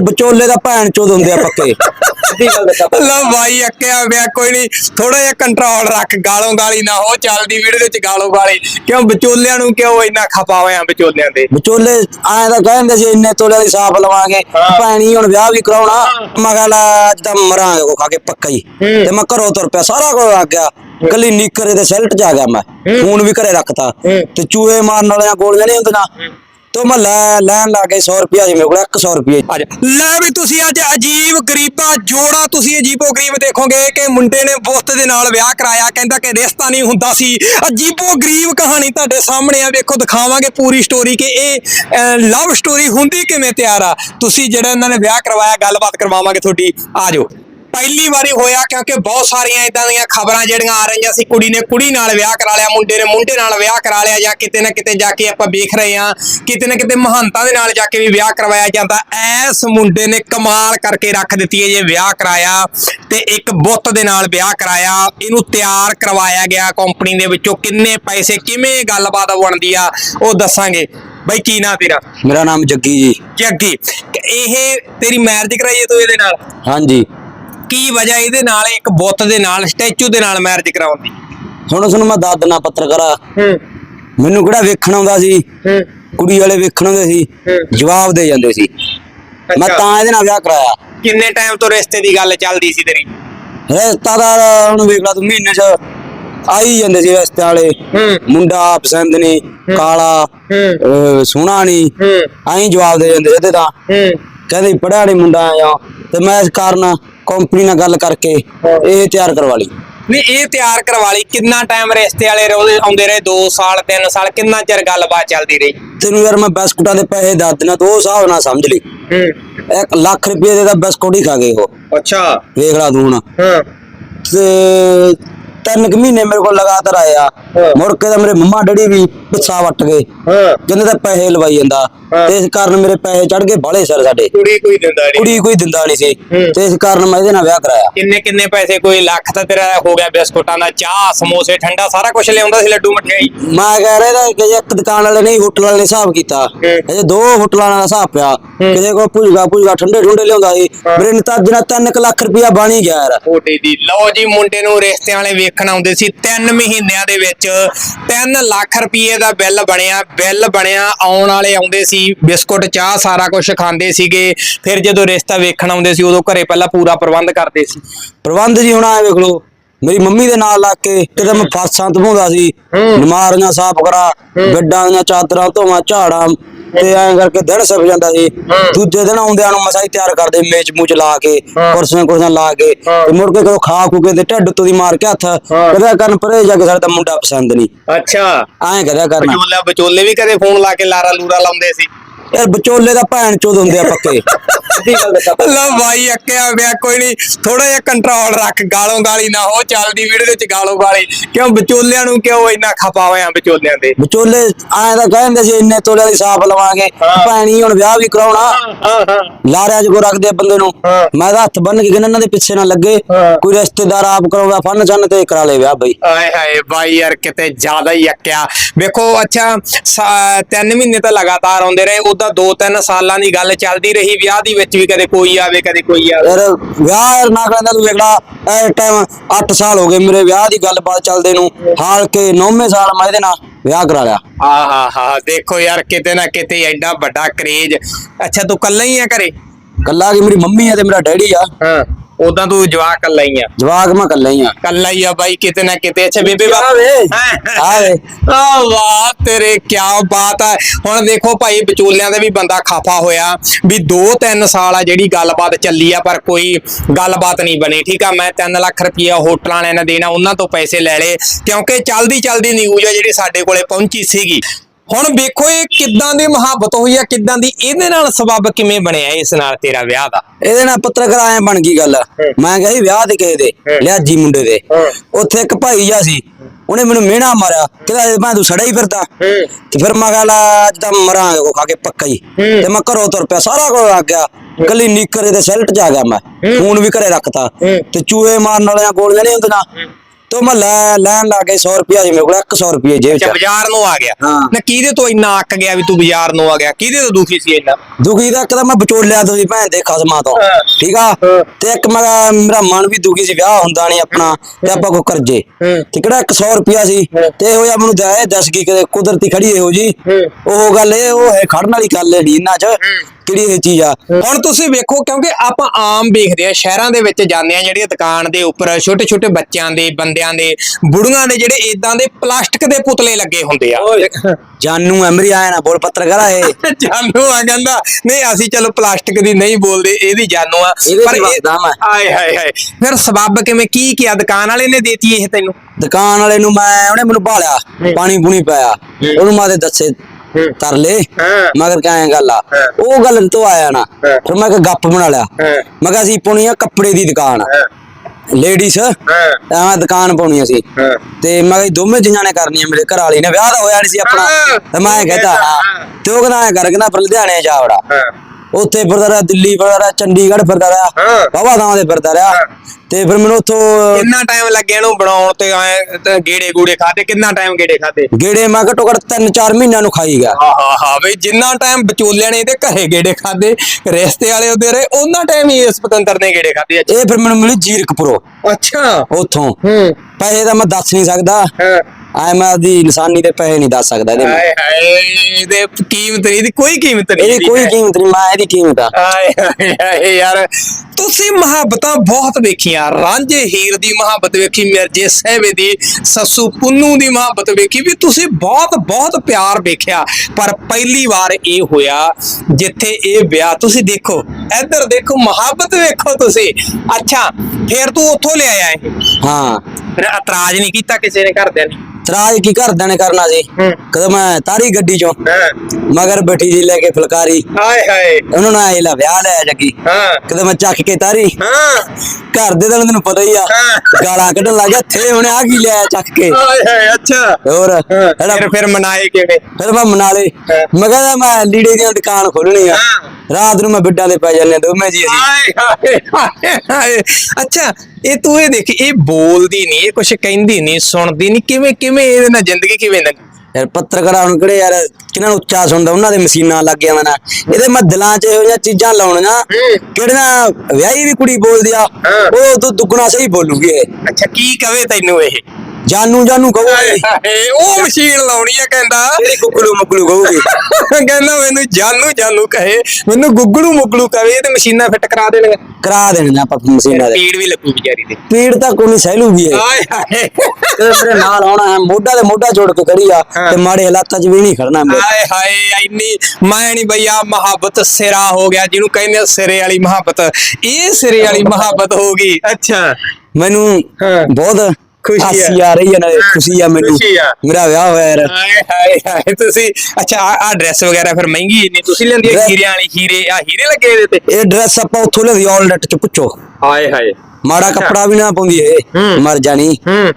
ਵਿਚੋਲੇ ਦਾ ਭੈਣ ਚੋਦ ਹੁੰਦੇ ਆ ਪੱਕੇ। ਸਿੱਧੀ ਗੱਲ ਦੱਸਾਂ ਲੋ ਬਾਈ ਅੱਕਿਆ ਵਿਆ ਕੋਈ ਨਹੀਂ ਥੋੜਾ ਜਿਹਾ ਕੰਟਰੋਲ ਰੱਖ ਗਾਲੋਂ ਗਾਲੀ ਨਾ ਹੋ ਚੱਲਦੀ ਵੀਡੀਓ ਵਿੱਚ ਗਾਲੋਂ ਗਾਲੀ। ਕਿਉਂ ਵਿਚੋਲਿਆਂ ਨੂੰ ਕਿਉਂ ਇੰਨਾ ਖਪਾ ਹੋਇਆ ਵਿਚੋਲਿਆਂ ਦੇ ਵਿਚੋਲੇ ਐਂ ਤਾਂ ਕਹਿੰਦੇ ਸੀ ਇੰਨੇ ਤੋਲੇ ਦੀ ਸਾਫ਼ ਲਵਾਂਗੇ। ਭੈਣੀ ਹੁਣ ਵਿਆਹ ਵੀ ਕਰਾਉਣਾ। ਮੈਂ ਕਿਹਾ ਲੈ ਅੱਜ ਤਾਂ ਮਰਾਂਗੇ ਕੋ ਖਾ ਕੇ ਪੱਕਾ ਹੀ। ਤੇ ਮੈਂ ਘਰੋਂ ਤੁਰ ਪਿਆ ਸਾਰਾ ਕੁਝ ਆ ਗਿਆ। ਕੱਲੀ ਨੀਕਰ ਦੇ ਸੈਲਟ ਚ ਆ ਗਿਆ ਮੈਂ। ਫੋਨ ਵੀ ਘਰੇ ਰੱਖਤਾ। ਤੇ ਚੂਹੇ ਮਾਰਨ ਵਾਲੀਆਂ ਗੋਲੀਆਂ ਨਹੀਂ ਹੁੰਦੀਆਂ। ਤੇ ਮੈਂ ਲੈ ਲੈਣ ਲੱਗ ਗਏ 100 ਰੁਪਿਆ ਮੇਰੇ ਕੋਲ 100 ਰੁਪਏ ਆ ਜਾ। ਲੈ ਵੀ ਤੁਸੀਂ ਅੱਜ ਅਜੀਬ ਗਰੀਬਾ ਜੋੜਾ ਤੁਸੀਂ ਅਜੀਬੋ ਗਰੀਬ ਦੇਖੋਗੇ ਕਿ ਮੁੰਡੇ ਨੇ ਬੁੱਤ ਦੇ ਨਾਲ ਵਿਆਹ ਕਰਾਇਆ ਕਹਿੰਦਾ ਕਿ ਰਿਸ਼ਤਾ ਨਹੀਂ ਹੁੰਦਾ ਸੀ। ਅਜੀਬੋ ਗਰੀਬ ਕਹਾਣੀ ਤੁਹਾਡੇ ਸਾਹਮਣੇ ਆ ਵੇਖੋ ਦਿਖਾਵਾਂਗੇ ਪੂਰੀ ਸਟੋਰੀ ਕਿ ਇਹ ਲਵ ਸਟੋਰੀ ਹੁੰਦੀ ਕਿਵੇਂ ਤਿਆਰ ਆ। ਤੁਸੀਂ ਜਿਹੜਾ ਇਹਨਾਂ ਨੇ ਵਿਆਹ ਕਰਵਾਇਆ ਗੱਲਬਾਤ ਕਰਵਾਵਾਂਗੇ ਤੁਹਾਡੀ। ਆ ਜਾਓ। ਪਹਿਲੀ ਵਾਰੀ ਹੋਇਆ ਕਿਉਂਕਿ ਬਹੁਤ ਸਾਰੀਆਂ ਇਦਾਂ ਦੀਆਂ ਖਬਰਾਂ ਜਿਹੜੀਆਂ ਆ ਰਹੀਆਂ ਸੀ। ਕੁੜੀ ਨੇ ਕੁੜੀ ਨਾਲ ਵਿਆਹ ਕਰਾ ਲਿਆ ਮੁੰਡੇ ਨੇ ਮੁੰਡੇ ਨਾਲ ਵਿਆਹ ਕਰਾ ਲਿਆ ਜਾਂ ਕਿਤੇ ਨਾ ਕਿਤੇ ਜਾ ਕੇ ਆਪਾਂ ਵੇਖ ਰਹੇ ਹਾਂ ਕਿਤੇ ਨਾ ਕਿਤੇ ਮਹੰਤਾਂ ਦੇ ਨਾਲ ਜਾ ਕੇ ਵੀ ਵਿਆਹ ਕਰਵਾਇਆ ਜਾਂਦਾ। ਐਸ ਮੁੰਡੇ ਨੇ ਕਮਾਲ ਕਰਕੇ ਰੱਖ ਦਿੱਤੀ ਹੈ ਜੇ ਵਿਆਹ ਕਰਾਇਆ ਤੇ ਇੱਕ ਬੁੱਤ ਦੇ ਨਾਲ ਵਿਆਹ ਕਰਾਇਆ। ਇਹਨੂੰ ਤਿਆਰ ਕਰਵਾਇਆ ਗਿਆ ਕੰਪਨੀ ਦੇ ਵਿੱਚੋਂ। ਕਿੰਨੇ ਪੈਸੇ ਕਿਵੇਂ ਗੱਲਬਾਤ ਬਣਦੀ ਆ ਉਹ ਦੱਸਾਂਗੇ। ਬਈ ਕੀ ਨਾਂ ਤੇਰਾ? ਮੇਰਾ ਨਾਮ ਜੱਗੀ ਜੀ। ਜੱਗੀ। ਇਹ ਤੇਰੀ ਮੈਰਿਜ ਕਰਾਈ ਹੈ ਤੂੰ ਇਹਦੇ ਨਾਲ? ਹਾਂਜੀ। ਕੀ ਵਜ੍ਹਾ ਇਹਦੇ ਨਾਲ ਇੱਕ ਬੁੱਤ ਦੇ ਨਾਲ ਸਟੈਚੂ ਦੇ ਨਾਲ ਮੈਰਿਜ ਕਰਾਉਣ ਦੀ? ਹੁਣ ਉਸ ਨੂੰ ਮੈਂ ਦੱਸ ਦਿਨਾ ਪੱਤਰਕਾਰਾ। ਹੂੰ। ਮੈਨੂੰ ਕਿਹੜਾ ਵੇਖਣ ਆਉਂਦਾ ਸੀ? ਹੂੰ। ਕੁੜੀ ਵਾਲੇ ਵੇਖਣ ਆਉਂਦੇ ਸੀ? ਹੂੰ। ਜਵਾਬ ਦੇ ਜਾਂਦੇ ਸੀ। ਮੈਂ ਤਾਂ ਇਹਦੇ ਨਾਲ ਵਿਆਹ ਕਰਾਇਆ। ਕਿੰਨੇ ਟਾਈਮ ਤੋਂ ਰਿਸ਼ਤੇ ਦੀ ਗੱਲ ਚੱਲਦੀ ਸੀ ਤੇਰੀ? ਰਿਸ਼ਤਾਦਾਰ ਹੁਣ ਵੇਖ ਲਾ ਤੂੰ ਮਹੀਨੇ ਚ ਆਈ ਜਾਂਦੇ ਸੀ ਰਿਸ਼ਤੇ ਵਾਲੇ। ਹੂੰ। ਮੁੰਡਾ ਪਸੰਦ ਨਹੀਂ ਕਾਲਾ ਸੋਹਣਾ ਨਹੀਂ। ਹੂੰ। ਐਂ ਜਵਾਬ ਦੇ ਜਾਂਦੇ ਇਹਦੇ ਤਾਂ। ਹੂੰ। ਕਹਿੰਦੇ ਪੜਿਆ ਨਹੀਂ ਮੁੰਡਾ ਆ ਤੇ ਮੈਂ ਇਸ ਕਾਰਨ ਕੰਪਨੀ ਨਾਲ ਗੱਲ ਕਰਕੇ ਇਹ ਤਿਆਰ ਕਰਵਾ ਲਈ। ਨਹੀਂ ਇਹ ਤਿਆਰ ਕਰਵਾ ਲਈ। ਕਿੰਨਾ ਟਾਈਮ ਰਿਸ਼ਤੇ ਵਾਲੇ ਰੋਜ਼ ਆਉਂਦੇ ਰਹੇ? 2 ਸਾਲ 3 ਸਾਲ ਕਿੰਨਾ ਚਿਰ ਗੱਲਬਾਤ ਚੱਲਦੀ ਰਹੀ? ਤੈਨੂੰ ਯਾਰ ਮੈਂ ਬਿਸਕੁਟਾਂ ਦੇ ਪੈਸੇ ਦੱਸ ਦਿਨਾ ਤੂੰ ਉਹ ਹਿਸਾਬ ਨਾਲ ਸਮਝ ਲਈ। ਹੂੰ। ਇੱਕ ਲੱਖ ਰੁਪਏ ਦੇ ਤਾਂ ਬਿਸਕੁਟ ਹੀ ਖਾ ਗਏ ਉਹ। ਅੱਛਾ। ਵੇਖ ਲਾ ਤੂੰ ਹੁਣ। ਹਾਂ। ਤੇ ਤਿੰਨ ਕੁ ਮਹੀਨੇ ਮੇਰੇ ਕੋਲ ਲਗਾਤਾਰ ਆਇਆ ਹਾਂ। ਮੁੜ ਕੇ ਤਾਂ ਮੇਰੇ ਮੰਮਾ ਡੈਡੀ ਵੀ ਪਿੱਛਾ ਵੱਟ ਗਏ। ਹਾਂ। ਕਹਿੰਦੇ ਤਾਂ ਪੈਸੇ ਲਵਾਈ ਜਾਂਦਾ। ਹਾਂ। ਤੇ ਇਸ ਕਾਰਨ ਮੇਰੇ ਪੈਸੇ ਚੜ ਗਏ ਬਾਲੇ ਸਰ ਸਾਡੇ। ਕੁੜੀ ਕੋਈ ਦਿੰਦਾ ਨਹੀਂ ਕੁੜੀ ਕੋਈ ਦਿੰਦਾ ਨਹੀਂ ਸੀ। ਹੂੰ। ਤੇ ਇਸ ਕਾਰਨ ਮੈਂ ਇਹਦੇ ਨਾਲ ਵਿਆਹ ਕਰਾਇਆ। ਕਿੰਨੇ ਕਿੰਨੇ ਪੈਸੇ? ਕੋਈ ਲੱਖ ਤਾਂ ਤੇਰਾ ਹੋ ਗਿਆ ਬਿਸਕੁਟਾਂ ਦਾ ਚਾਹ ਸਮੋਸੇ ਠੰਡਾ ਸਾਰਾ ਕੁਝ ਲਿਆਉਂਦਾ ਸੀ ਲੱਡੂ ਮਠਿਆਈ ਮੈਂ ਕਹਿ ਰਿਹਾ ਕਿ ਜੇ ਇੱਕ ਦੁਕਾਨ ਵਾਲੇ ਨਹੀਂ ਹੋਟਲ ਵਾਲੇ ਨੇ ਹਿਸਾਬ ਕੀਤਾ ਹੂੰ। ਅਜੇ ਦੋ ਹੋਟਲਾਂ ਦਾ ਹਿਸਾਬ ਪਿਆ। ਕਿਸੇ ਕੋਲ ਭੁਜਗਾ ਭੁਜਗਾ ਠੰਡੇ ਠੁੰਡੇ ਲਿਆਉਂਦਾ ਸੀ। ਹਾਂ। ਮੇਰੇ ਨਤਾਜ ਨਾਲ 3 ਲੱਖ ਰੁਪਇਆ ਬਣ ਹੀ ਗਿਆ ਯਾਰ। ਦੀ ਲਓ ਜੀ ਮੁੰਡੇ ਨੂੰ ਰਿਸ਼ਤਿਆਂ ਵਾਲੇ ਵੇਖਣ ਆਉਂਦੇ ਸੀ। 3 ਮਹੀਨਿਆਂ ਦੇ ਵਿੱਚ 3 ਲੱਖ ਰੁਪਏ ਦਾ ਬਿੱਲ ਬਣਿਆ ਬਿੱਲ ਬਣਿਆ ਆਉਣ ਵਾਲੇ ਆਉਂਦੇ ਸੀ ਬਿਸਕੁਟ ਚਾਹ ਸਾਰਾ ਕੁਝ ਖਾਂਦੇ ਸੀਗੇ। ਫਿਰ ਜਦੋਂ ਰਿਸ਼ਤਾ ਵੇਖਣ ਆਉਂਦੇ ਸੀ ਉਦੋਂ ਘਰੇ ਪਹਿਲਾਂ ਪੂਰਾ ਪ੍ਰਬੰਧ ਕਰਦੇ ਸੀ। ਪ੍ਰਬੰਧ ਜੀ ਹੁਣ ਆਏ ਵੇਖ ਲਓ ਮੇਰੀ ਮੰਮੀ ਦੇ ਨਾਲ ਲੱਗ ਕੇ ਕਿਤੇ ਮੈਂ ਫਾਸਾਂ ਧਵਾਉਂਦਾ ਸੀ। ਹੂੰ। ਨਮਾਰੀਆਂ ਸਾਫ਼ ਕਰਾ ਬੈੱਡਾਂ ਦੀਆਂ ਚਾਦਰਾਂ ਧੋਵਾਂ ਝਾੜਾਂ ਤੇ ਐਂ ਕਰਕੇ ਦਿਨ ਸਭ ਜਾਂਦਾ ਸੀ। ਦੂਜੇ ਦਿਨ ਆਉਂਦਿਆਂ ਨੂੰ ਮਸਾਈ ਤਿਆਰ ਕਰਦੇ ਮੇਚ ਮੂਚ ਲਾ ਕੇ। ਕੁਰਸੀਆਂ ਕੁਰਸੀਆਂ ਲਾ ਕੇ। ਤੇ ਮੁੜ ਕੇ ਕਦੋਂ ਖਾ ਖੂ ਕੇ ਤੇ ਢਿੱਡ ਉੱਤੋਂ ਦੀ ਮਾਰ ਕੇ ਹੱਥ ਕਰਿਆ ਕਰਨ ਪਰੇ ਜਾ ਕੇ ਸਾਡੇ ਤਾਂ ਮੁੰਡਾ ਪਸੰਦ ਨਹੀਂ ਅੱਛਾ। ਐਂ ਕਰਿਆ ਕਰਨਾ। ਵਿਚੋਲਾ ਵਿਚੋਲੇ ਵੀ ਕਦੇ ਫੋਨ ਲਾ ਕੇ ਲਾਰਾ ਲੂਰਾ ਲਾਉਂਦੇ ਸੀ? ਯਾਰ ਵਿਚੋਲੇ ਦਾ ਭੈਣ ਚੋਦ ਹੁੰਦੇ ਆ ਪੱਕੇ। ਸਿੱਧੀ ਗੱਲ ਦੱਸਾਂ। ਲੋ ਬਾਈ ਅੱਕਿਆ ਵਿਆ ਕੋਈ ਨਹੀਂ ਥੋੜਾ ਜਿਹਾ ਕੰਟਰੋਲ ਰੱਖ ਗਾਲੋਂ ਗਾਲੀ ਨਾ ਹੋ ਚੱਲਦੀ ਵੀਡੀਓ ਵਿੱਚ ਗਾਲੋਂ ਗਾਲੀ। ਕਿਉਂ ਵਿਚੋਲਿਆਂ ਨੂੰ ਕਿਉਂ ਇੰਨਾ ਖਪਾ ਹੋਇਆ ਵਿਚੋਲਿਆਂ ਦੇ? ਵਿਚੋਲੇ ਐਂ ਤਾਂ ਕਹਿੰਦੇ ਸੀ ਇੰਨੇ ਤੋਲੇ ਦੀ ਸਾਫ਼ ਲਵਾਂਗੇ। ਭੈਣੀ ਹੁਣ ਵਿਆਹ ਵੀ ਕਰਾਉਣਾ। ਹਾਂ ਹਾਂ ਲਾਰਿਆਂ 'ਚ ਕੋ ਰੱਖਦੇ ਆ ਬੰਦੇ ਨੂੰ। ਹਾਂ। ਮੈਂ ਤਾਂ ਹੱਥ ਬੰਨ ਕੇ ਕਹਿੰਦਾ ਇਹਨਾਂ ਦੇ ਪਿੱਛੇ ਨਾ ਲੱਗੇ। ਹਾਂ। ਕੋਈ ਰਿਸ਼ਤੇਦਾਰ ਆਪ ਕਰਾਉਂਦਾ ਫਨ ਚੰਨ ਤੇ ਕਰਾ ਲੇ ਵਿਆਹ ਬਈ। ਆਏ ਹਾਏ ਬਾਈ ਯਾਰ ਕਿਤੇ ਜ਼ਿਆਦਾ ਹੀ ਅੱਕਿਆ। ਵੇਖੋ ਅੱਛਾ ਤਿੰਨ ਮਹੀਨੇ ਤਾਂ ਲਗਾਤਾਰ ਆਉਂਦੇ ਰਹੇ ਉਹਦਾ 2-3 ਸਾਲਾਂ ਦੀ ਗੱਲ ਚੱਲਦੀ ਰਹੀ ਵਿਆਹ ਦੀ ਵਿੱਚ ਵੀ ਕਦੇ ਕੋਈ ਆਵੇ ਕਦੇ ਕੋਈ ਆਵੇ। ਯਾਰ ਵਿਆਹ ਯਾਰ ਨਾ ਕਹਿੰਦਾ ਤੂੰ ਵੇਖੜਾ ਐ ਟਾਈਮ 8 ਸਾਲ ਹੋ ਗਏ ਮੇਰੇ ਵਿਆਹ ਦੀ ਗੱਲਬਾਤ ਚੱਲਦੇ ਨੂੰ। ਹਾਲ ਕੇ 9ਵੇਂ ਸਾਲ ਮੈਂ ਇਹਦੇ ਨਾਲ ਵਿਆਹ ਕਰਾ ਲਿਆ। ਆਹਾ ਹਾ ਦੇਖੋ ਯਾਰ ਕਿਤੇ ਨਾ ਕਿਤੇ ਐਡਾ ਵੱਡਾ ਕਰੇਜ ਅੱਛਾ ਤੂੰ ਕੱਲਾ ਹੀ ਆ ਘਰੇ? ਕੱਲਾ ਕੀ ਮੇਰੀ ਮੰਮੀ ਆ ਤੇ ਮੇਰਾ ਡੈਡੀ ਆ। ਹਾਂ। ਉਦਾਂ ਤੂੰ ਜਵਾਕ ਕੱਲਾ ਹੀ ਆ। ਜਵਾਕ ਮੈਂ ਕੱਲਾ ਹੀ ਆ। ਕੱਲਾ ਹੀ ਆ ਬਾਈ ਕਿਤੇ ਨਾ ਕਿਤੇ। ਅੱਛਾ ਬੇਬੇ ਬਾ- ਆ ਵੇ? ਹੈਂ? ਆ ਵੇ ਆ ਵਾਹ ਤੇਰੇ ਕੀ ਬਾਤ ਹੈ ਹੁਣ ਦੇਖੋ ਭਾਈ ਵਿਚੋਲਿਆਂ ਦੇ ਵੀ ਬੰਦਾ ਖਾਫਾ ਹੋਇਆ। ਵੀ 2-3 ਸਾਲ ਆ ਜਿਹੜੀ ਗੱਲਬਾਤ ਚੱਲੀ ਆ ਪਰ ਕੋਈ ਗੱਲਬਾਤ ਨਹੀਂ ਬਣੀ ਠੀਕ ਆ? ਮੈਂ 3 ਲੱਖ ਰੁਪਇਆ ਹੋਟਲਾਂ ਵਾਲਿਆਂ ਨੇ ਦੇਣਾ ਉਹਨਾਂ ਤੋਂ ਪੈਸੇ ਲੈ ਲਏ। ਕਿਉਂਕਿ ਚਲਦੀ ਚਲਦੀ ਨਿਊਜ਼ ਆ ਜਿਹੜੀ ਸਾਡੇ ਕੋਲੇ ਪਹੁੰਚੀ ਸੀਗੀ। ਹੁਣ ਵੇਖੋ ਇਹ ਕਿੱਦਾਂ ਦੀ ਮੁਹੱਬਤ ਹੋਈ ਆ ਕਿੱਦਾਂ ਦੀ ਇਹਦੇ ਨਾਲ ਸਬਬ ਕਿਵੇਂ ਬਣਿਆ ਇਸ ਨਾਲ ਤੇਰਾ ਵਿਆਹ ਦਾ? ਇਹਦੇ ਨਾਲ ਪੱਤਰਕਾਰ ਐ ਬਣ ਗਈ ਗੱਲ। ਮੈਂ ਕਿਹਾ ਸੀ ਵਿਆਹ ਤੇ ਕਿਸੇ ਦੇ। ਲਿਆਜੀ ਮੁੰਡੇ ਦੇ। ਉੱਥੇ ਇੱਕ ਭਾਈ ਜਾ ਸੀ ਉਹਨੇ ਮੈਨੂੰ ਮਿਹਣਾ ਮਾਰਿਆ ਕਹਿੰਦਾ ਮੈਂ ਤੂੰ ਸੜਾ ਹੀ ਫਿਰਦਾ। ਤੇ ਫਿਰ ਮੈਂ ਕਿਹਾ ਲੈ ਅੱਜ ਤਾਂ ਮਰਾਂਗੇ ਕੋ ਖਾ ਕੇ ਪੱਕਾ ਹੀ। ਤੇ ਮੈਂ ਘਰੋਂ ਤੁਰ ਪਿਆ ਸਾਰਾ ਕੁਝ ਆ ਗਿਆ। ਕੱਲੀ ਨੀਕਰ ਦੇ ਸੈਲਟ ਚ ਆ ਗਿਆ ਮੈਂ। ਫੋਨ ਵੀ ਘਰੇ ਰੱਖਤਾ। ਤੇ ਚੂਹੇ ਮਾਰਨ ਵਾਲੀਆਂ ਗੋਲੀਆਂ ਨਹੀਂ ਹੁੰਦੀਆਂ। ਤੋਂ ਮੈਂ ਲੈ ਲੈਣ ਲੱਗ ਗਏ 100 ਰੁਪਿਆ ਸੀ ਮੇਰੇ ਕੋਲ 100 ਰੁਪਏ ਜੇਬ ਅੱਛਾ ਚ ਬਾਜ਼ਾਰ ਨੂੰ ਆ ਗਿਆ ਹਾਂ। ਨਾ ਕਿਹਦੇ ਤੋਂ ਇੰਨਾ ਅੱਕ ਗਿਆ ਵੀ ਤੂੰ ਬਾਜ਼ਾਰ ਨੂੰ ਆ ਗਿਆ ਕਿਹਦੇ ਤੋਂ ਦੁਖੀ ਸੀ ਇੰਨਾ ਦੁਖੀ ਦਾ ਇੱਕ ਤਾਂ ਮੈਂ ਵਿਚੋਲਿਆ ਤੁਸੀਂ ਭੈਣ ਦੇ ਖਸਮਾਂ ਤੋਂ ਹਾਂ। ਠੀਕ ਆ ਹਾਂ। ਤੇ ਇੱਕ ਮੈਂ ਮੇਰਾ ਮਨ ਵੀ ਦੁਖੀ ਸੀ ਵਿਆਹ ਹੁੰਦਾ ਨਹੀਂ ਆਪਣਾ ਤੇ ਆਪਾਂ ਕੋ ਕਰਜੇ ਹੂੰ। ਤੇ ਕਿਹੜਾ 100 ਰੁਪਿਆ ਸੀ ਹਾਂ। ਤੇ ਇਹੋ ਜਿਹਾ ਮੈਨੂੰ ਦਇਆ ਦੱਸ ਕੀ ਕਦੇ ਕੁਦਰਤੀ ਖੜੀ ਇਹੋ ਜੀ ਹੂੰ। ਉਹ ਗੱਲ ਇਹ ਉਹ ਹੈ ਖੜਨ ਵਾਲੀ ਗੱਲ ਹੈ ਨੀ ਇਹਨਾਂ ਚ ਕਿਹੜੀ ਇਹ ਚੀਜ਼ ਆ? ਹੁਣ ਤੁਸੀਂ ਵੇਖੋ ਕਿਉਂਕਿ ਆਪਾਂ ਆਮ ਵੇਖਦੇ ਆ ਸ਼ਹਿਰਾਂ ਦੇ ਵਿੱਚ ਜਾਂਦੇ ਆ ਜਿਹੜੀਆਂ ਦੁਕਾਨ ਦੇ ਉੱਪਰ ਛੋਟੇ ਛੋਟੇ ਬੱਚਿਆਂ ਦੇ ਬੰਦਿਆਂ ਦੇ ਬੁੜੀਆਂ ਦੇ ਜਿਹੜੇ ਇਦਾਂ ਦੇ ਪਲਾਸਟਿਕ ਦੇ ਪੁਤਲੇ ਲੱਗੇ ਹੁੰਦੇ ਆ। ਜਾਨੂ ਐਮਰੀ ਆਇਆ ਨਾ ਬੋਲ ਪੱਤਰ ਕਰਾ ਇਹ। ਜਾਨੂ ਆ ਕਹਿੰਦਾ ਨਹੀਂ ਅਸੀਂ ਚਲੋ ਪਲਾਸਟਿਕ ਦੀ ਨਹੀਂ ਬੋਲਦੇ ਇਹਦੀ ਜਾਨੂ ਆ। ਪਰ। ਆਏ ਹਾਏ ਹਾਏ। ਫਿਰ ਸਬੱਬ ਕਿਵੇਂ ਕੀ ਕਿਹਾ? ਦੁਕਾਨ ਵਾਲੇ ਨੇ ਦੇਤੀ ਇਹ ਤੈਨੂੰ? ਦੁਕਾਨ ਵਾਲੇ ਨੂੰ ਮੈਂ ਉਹਨੇ ਮੈਨੂੰ ਭਾਲਿਆ ਪਾਣੀ ਪੂਣੀ ਪਾਇਆ ਉਹਨੂੰ ਮੈਂ ਤੇ ਦੱਸੇ ਤਰਲੇ ਹਾਂ। ਮਗਰ ਕਿਆ ਗੱਲ ਆ। ਹਾਂ। ਉਹ ਗੱਲ ਤੋਂ ਆਇਆ ਨਾ ਹਾਂ। ਫਿਰ ਮੈਂ ਇੱਕ ਗੱਪ ਬਣਾ ਲਿਆ। ਹਾਂ। ਮੈਂ ਕਿਹਾ ਅਸੀਂ ਪਾਉਣੀ ਆ ਕੱਪੜੇ ਦੀ ਦੁਕਾਨ। ਲੇਡੀਜ਼ ਐਵੇਂ ਦੁਕਾਨ ਪਾਉਣੀ ਹਾਂ। ਤੇ ਮੈਂ ਕਿਹਾ ਦੋਵੇਂ ਜੀਆਂ ਨੇ ਕਰਨੀ ਆ ਮੇਰੇ ਘਰ ਵਾਲੀ ਨੇ। ਵਿਆਹ ਤਾਂ ਹੋਇਆ ਨਹੀਂ ਸੀ ਆਪਣਾ। ਹਾਂ। ਤੇ ਮੈਂ ਹਾਂ। ਤੇ ਉਹ ਕਹਿੰਦਾ ਐਂ ਕਰ ਕਹਿੰਦਾ ਫਿਰ ਲੁਧਿਆਣੇ ਜਾ ਵੜਾ। ਉੱਥੇ ਫਿਰਦਾ ਰਿਹਾ ਦਿੱਲੀ ਫਿਰਦਾ ਰਿਹਾ ਚੰਡੀਗੜ੍ਹ ਫਿਰਦਾ ਰਿਹਾ ਹਾਂ। ਬਾਬਾ ਥਾਂ ਦੇ ਫਿਰਦਾ ਰਿਹਾ। ਤੇ ਫਿਰ ਮੈਨੂੰ ਉੱਥੋਂ ਕਿੰਨਾ ਟਾਈਮ ਲੱਗਿਆ ਇਹਨੂੰ ਬਣਾਉਣ ਤੇ ਆਏ ਤੇ ਗੇੜੇ ਗੂੜੇ ਖਾਦੇ ਕਿੰਨਾ ਟਾਈਮ ਗੇੜੇ ਖਾਦੇ ਗੇੜੇ ਮੈਂ ਘੱਟੋ ਘੱਟ 3-4 ਮਹੀਨਿਆਂ ਨੂੰ ਖਾਈ ਗਿਆ। ਹਾਂ ਹਾਂ ਹਾਂ ਬਈ ਜਿੰਨਾ ਟਾਈਮ ਵਿਚੋਲਿਆਂ ਨੇ ਇਹਦੇ ਘਰੇ ਗੇੜੇ ਖਾਦੇ ਰਿਸ਼ਤੇ ਵਾਲੇ ਉਹਦੇ ਰਹੇ ਉਹਨਾਂ ਟਾਈਮ ਹੀ ਇਸ ਪਤੰਦਰ ਨੇ ਗੇੜੇ ਖਾਦੇ ਇਹ ਫਿਰ ਮੈਨੂੰ ਮਿਲੀ ਜੀਰਕਪੁਰੋਂ। ਅੱਛਾ। ਉੱਥੋਂ। ਹੂੰ। ਪੈਸੇ ਤਾਂ ਮੈਂ ਦੱਸ ਨਹੀਂ ਸਕਦਾ। ਹਾਂ। ਐ ਮੈਂ ਦੀ ਨਿਸ਼ਾਨੀ ਦੇ ਪੈਸੇ ਨਹੀਂ ਦੱਸ ਸਕਦਾ ਇਹਦੇ ਹਾਏ ਹਾਏ ਇਹਦੇ ਕੀਮਤ ਨਹੀਂ ਇਹਦੀ ਕੋਈ ਕੀਮਤ ਨਹੀਂ ਇਹਦੀ ਕੋਈ ਕੀਮਤ ਨਹੀਂ ਮੈਂ ਇਹਦੀ ਕੀਮਤ ਆ। ਹਾਏ ਹਾਏ ਹਾਏ ਯਾਰ ਤੁਸੀਂ ਮੁਹੱਬਤਾਂ ਬਹੁਤ ਵੇਖੀਆਂ ਰਾਂਝੇ ਹੀਰ ਦੀ ਮੁਹੱਬਤ ਵੇਖੀ ਮਿਰਜੇ ਸਹਿਬੇ ਦੀ ਸੱਸੂ ਪੁੰਨੂ ਦੀ ਮੁਹੱਬਤ ਵੇਖੀ ਵੀ ਤੁਸੀਂ ਬਹੁਤ ਬਹੁਤ ਪਿਆਰ ਵੇਖਿਆ। ਪਰ ਪਹਿਲੀ ਵਾਰ ਇਹ ਹੋਇਆ ਜਿੱਥੇ ਇਹ ਵਿਆਹ ਤੁਸੀਂ ਦੇਖੋ ਇੱਧਰ ਦੇਖੋ ਮੁਹੱਬਤ ਵੇਖੋ ਤੁਸੀਂ। ਅੱਛਾ ਫੇਰ ਤੂੰ ਉੱਥੋਂ ਲੈ ਆਇਆ ਇਹ? ਹਾਂ। ਫਿਰ ਇਤਰਾਜ਼ ਨਹੀਂ ਕੀਤਾ ਕਿਸੇ ਨੇ ਘਰਦਿਆਂ ਨੇ? ਤਰਾਜ ਕੀ ਘਰਦਿਆਂ ਨੇ ਕਰਨਾ ਸੀ। ਕਦੋਂ ਮੈਂ ਤਾਰੀ ਗੱਡੀ ਚੋਂ ਮਗਰ ਬੈਠੀ ਜੀ ਲੈ ਕੇ ਫੁਲਕਾਰੀ। ਹਾਏ ਹਾਏ। ਉਹਨਾਂ ਨੇ ਆਏ ਲਾ ਵਿਆਹ ਲੈ ਜੱਗੀ। ਹਾਂ। ਕਦੋਂ ਮੈਂ ਚੱਕ ਕੇ ਤਾਰੀ। ਹਾਂ। ਘਰ ਦੇ ਤਾਂ ਤੈਨੂੰ ਪਤਾ ਹੀ ਆ। ਗਾਲਾਂ ਕੱਢਣ ਲੱਗ ਗਿਆ ਥੇ ਉਹਨੇ ਆ ਕੀ ਲਿਆ ਚੱਕ ਕੇ? ਹਾਏ ਹਾਏ ਅੱਛਾ। ਹੋਰ। ਫਿਰ ਫਿਰ ਮਨਾਏ ਕਿਵੇਂ? ਫਿਰ ਮੈਂ ਮਨਾ ਲੇ ਹਾਂ। ਮੈਂ ਕਹਿੰਦਾ ਮੈਂ ਲੀੜੇ ਦੀਆਂ ਦੁਕਾਨ ਖੋਲਣੀ ਆ। ਰਾਤ ਨੂੰ ਮੈਂ ਬਿੱਡਾਂ ਦੇ ਪੈ ਜਾਂਦੇ ਦੋਵੇਂ ਜੀ ਅਸੀਂ। ਹਾਏ ਹਾਏ ਅੱਛਾ ਇਹ ਤੂੰ ਇਹ ਦੇਖ ਇਹ ਬੋਲਦੀ ਨਹੀਂ ਇਹ ਕੁਛ ਕਹਿੰਦੀ ਨਹੀਂ ਸੁਣਦੀ ਨਹੀਂ ਕਿਵੇਂ ਕਿਵੇਂ ਇਹਦੇ ਨਾਲ ਜ਼ਿੰਦਗੀ ਕਿਵੇਂ ਲੰਘ ਯਾਰ ਪੱਤਰਕਾਰ ਹੁਣ ਕਿਹੜੇ ਯਾਰ ਕਿਹਨਾਂ ਨੂੰ ਉੱਚਾ ਸੁਣਦਾ ਉਹਨਾਂ ਦੇ ਮਸ਼ੀਨਾਂ ਲੱਗ ਗਿਆ ਨਾ। ਇਹਦੇ ਮੈਂ ਦਿਲਾਂ 'ਚ ਇਹੋ ਜਿਹੀਆਂ ਚੀਜ਼ਾਂ ਲਾਉਣੀਆਂ। ਕਿਹੜੀਆਂ ਵਿਆਹੀ ਵੀ ਕੁੜੀ ਬੋਲਦੀ ਆ। ਉਹ ਤੋਂ ਦੁੱਗਣਾ ਸਹੀ ਬੋਲੂਗੀ ਇਹ। ਅੱਛਾ ਕੀ ਕਵੇ ਤੈਨੂੰ ਇਹ? ਜਾਨੂ ਜਾਨੂ ਕਹੂਗੀ ਹਾਏ ਉਹ ਮਸ਼ੀਨ ਲਾਉਣੀ ਆ ਕਹਿੰਦਾ। ਤੇਰੀ ਕੁਕਲੂ ਮੁਕਲੂ ਕਹੂਗੀ। ਕਹਿੰਦਾ ਮੈਨੂੰ ਜਾਨੂ ਜਾਨੂ ਕਹੇ ਮੈਨੂੰ ਗੁੱਗਲੂ ਮੁਗਲੂ ਕਵੇ ਤੇ ਮਸ਼ੀਨਾਂ ਫਿੱਟ ਕਰਾ ਦੇਣਗੇ। ਕਰਾ ਦੇਣੇ ਆਪਾਂ ਮਸ਼ੀਨਾਂ ਦੇ। ਪੀੜ ਵੀ ਲੱਗੂ ਵਿਚਾਰੀ ਤੇ ਪੀੜ ਤਾਂ ਕੋਈ ਨਹੀਂ ਸਹਿਲੂਗੀ ਇਹ ਹਾਏ ਹਾਏ। ਤੇ ਮੇਰੇ ਨਾਲ ਆਉਣਾ ਹੈ ਮੋਢਾ ਤੇ ਮੋਢਾ ਜੋੜ ਕੇ ਖੜੀ ਆ ਹਾਂ। ਤੇ ਮਾੜੇ ਹਾਲਾਤਾਂ 'ਚ ਵੀ ਨਹੀਂ ਖੜਨਾ ਮੇਰੇ ਹਾਏ ਹਾਏ ਇੰਨੀ ਮੈਂ ਨਹੀਂ ਬਈ ਆ ਮੁਹੱਬਤ ਸਿਰਾ ਹੋ ਗਿਆ ਜਿਹਨੂੰ ਕਹਿੰਦੇ ਆ ਸਿਰੇ ਵਾਲੀ ਮੁਹੱਬਤ। ਇਹ ਸਿਰੇ ਵਾਲੀ ਮੁਹੱਬਤ ਹੋ ਗਈ। ਅੱਛਾ। ਮੈਨੂੰ ਹਾਂ। ਬਹੁਤ ਖੁਸ਼ੀ ਆ। ਹਾਸੀ ਆ ਰਹੀ ਹੈ ਨਾਲੇ ਖੁਸ਼ੀ ਆ ਮੈਨੂੰ। ਖੁਸ਼ੀ ਆ। ਮੇਰਾ ਵਿਆਹ ਹੋਇਆ ਯਾਰ। ਹਾਏ ਹਾਏ ਹਾਏ ਤੁਸੀਂ ਅੱਛਾ ਆ ਡਰੈਸ ਵਗੈਰਾ ਫਿਰ ਮਹਿੰਗੀ ਨਹੀਂ ਤੁਸੀਂ ਲੈਂਦੀ ਆ Dress- ਹੀਰਿਆਂ ਵਾਲੀ ਹੀਰੇ ਆ ਹੀਰੇ ਲੱਗੇ ਇਹਦੇ ਤੇ? ਇਹ ਡਰੈਸ ਆਪਾਂ ਉੱਥੋਂ ਲਿਆਦੀ ਆਲਨੈਟ 'ਚ ਪੁੱਛੋ। ਹਾਏ ਹਾਏ। ਮਾੜਾ ਕੱਪੜਾ ਵੀ ਨਾ ਪਾਉਂਦੀ ਇਹ ਹੂੰ। ਮਰ ਜਾਣੀ। ਹੂੰ।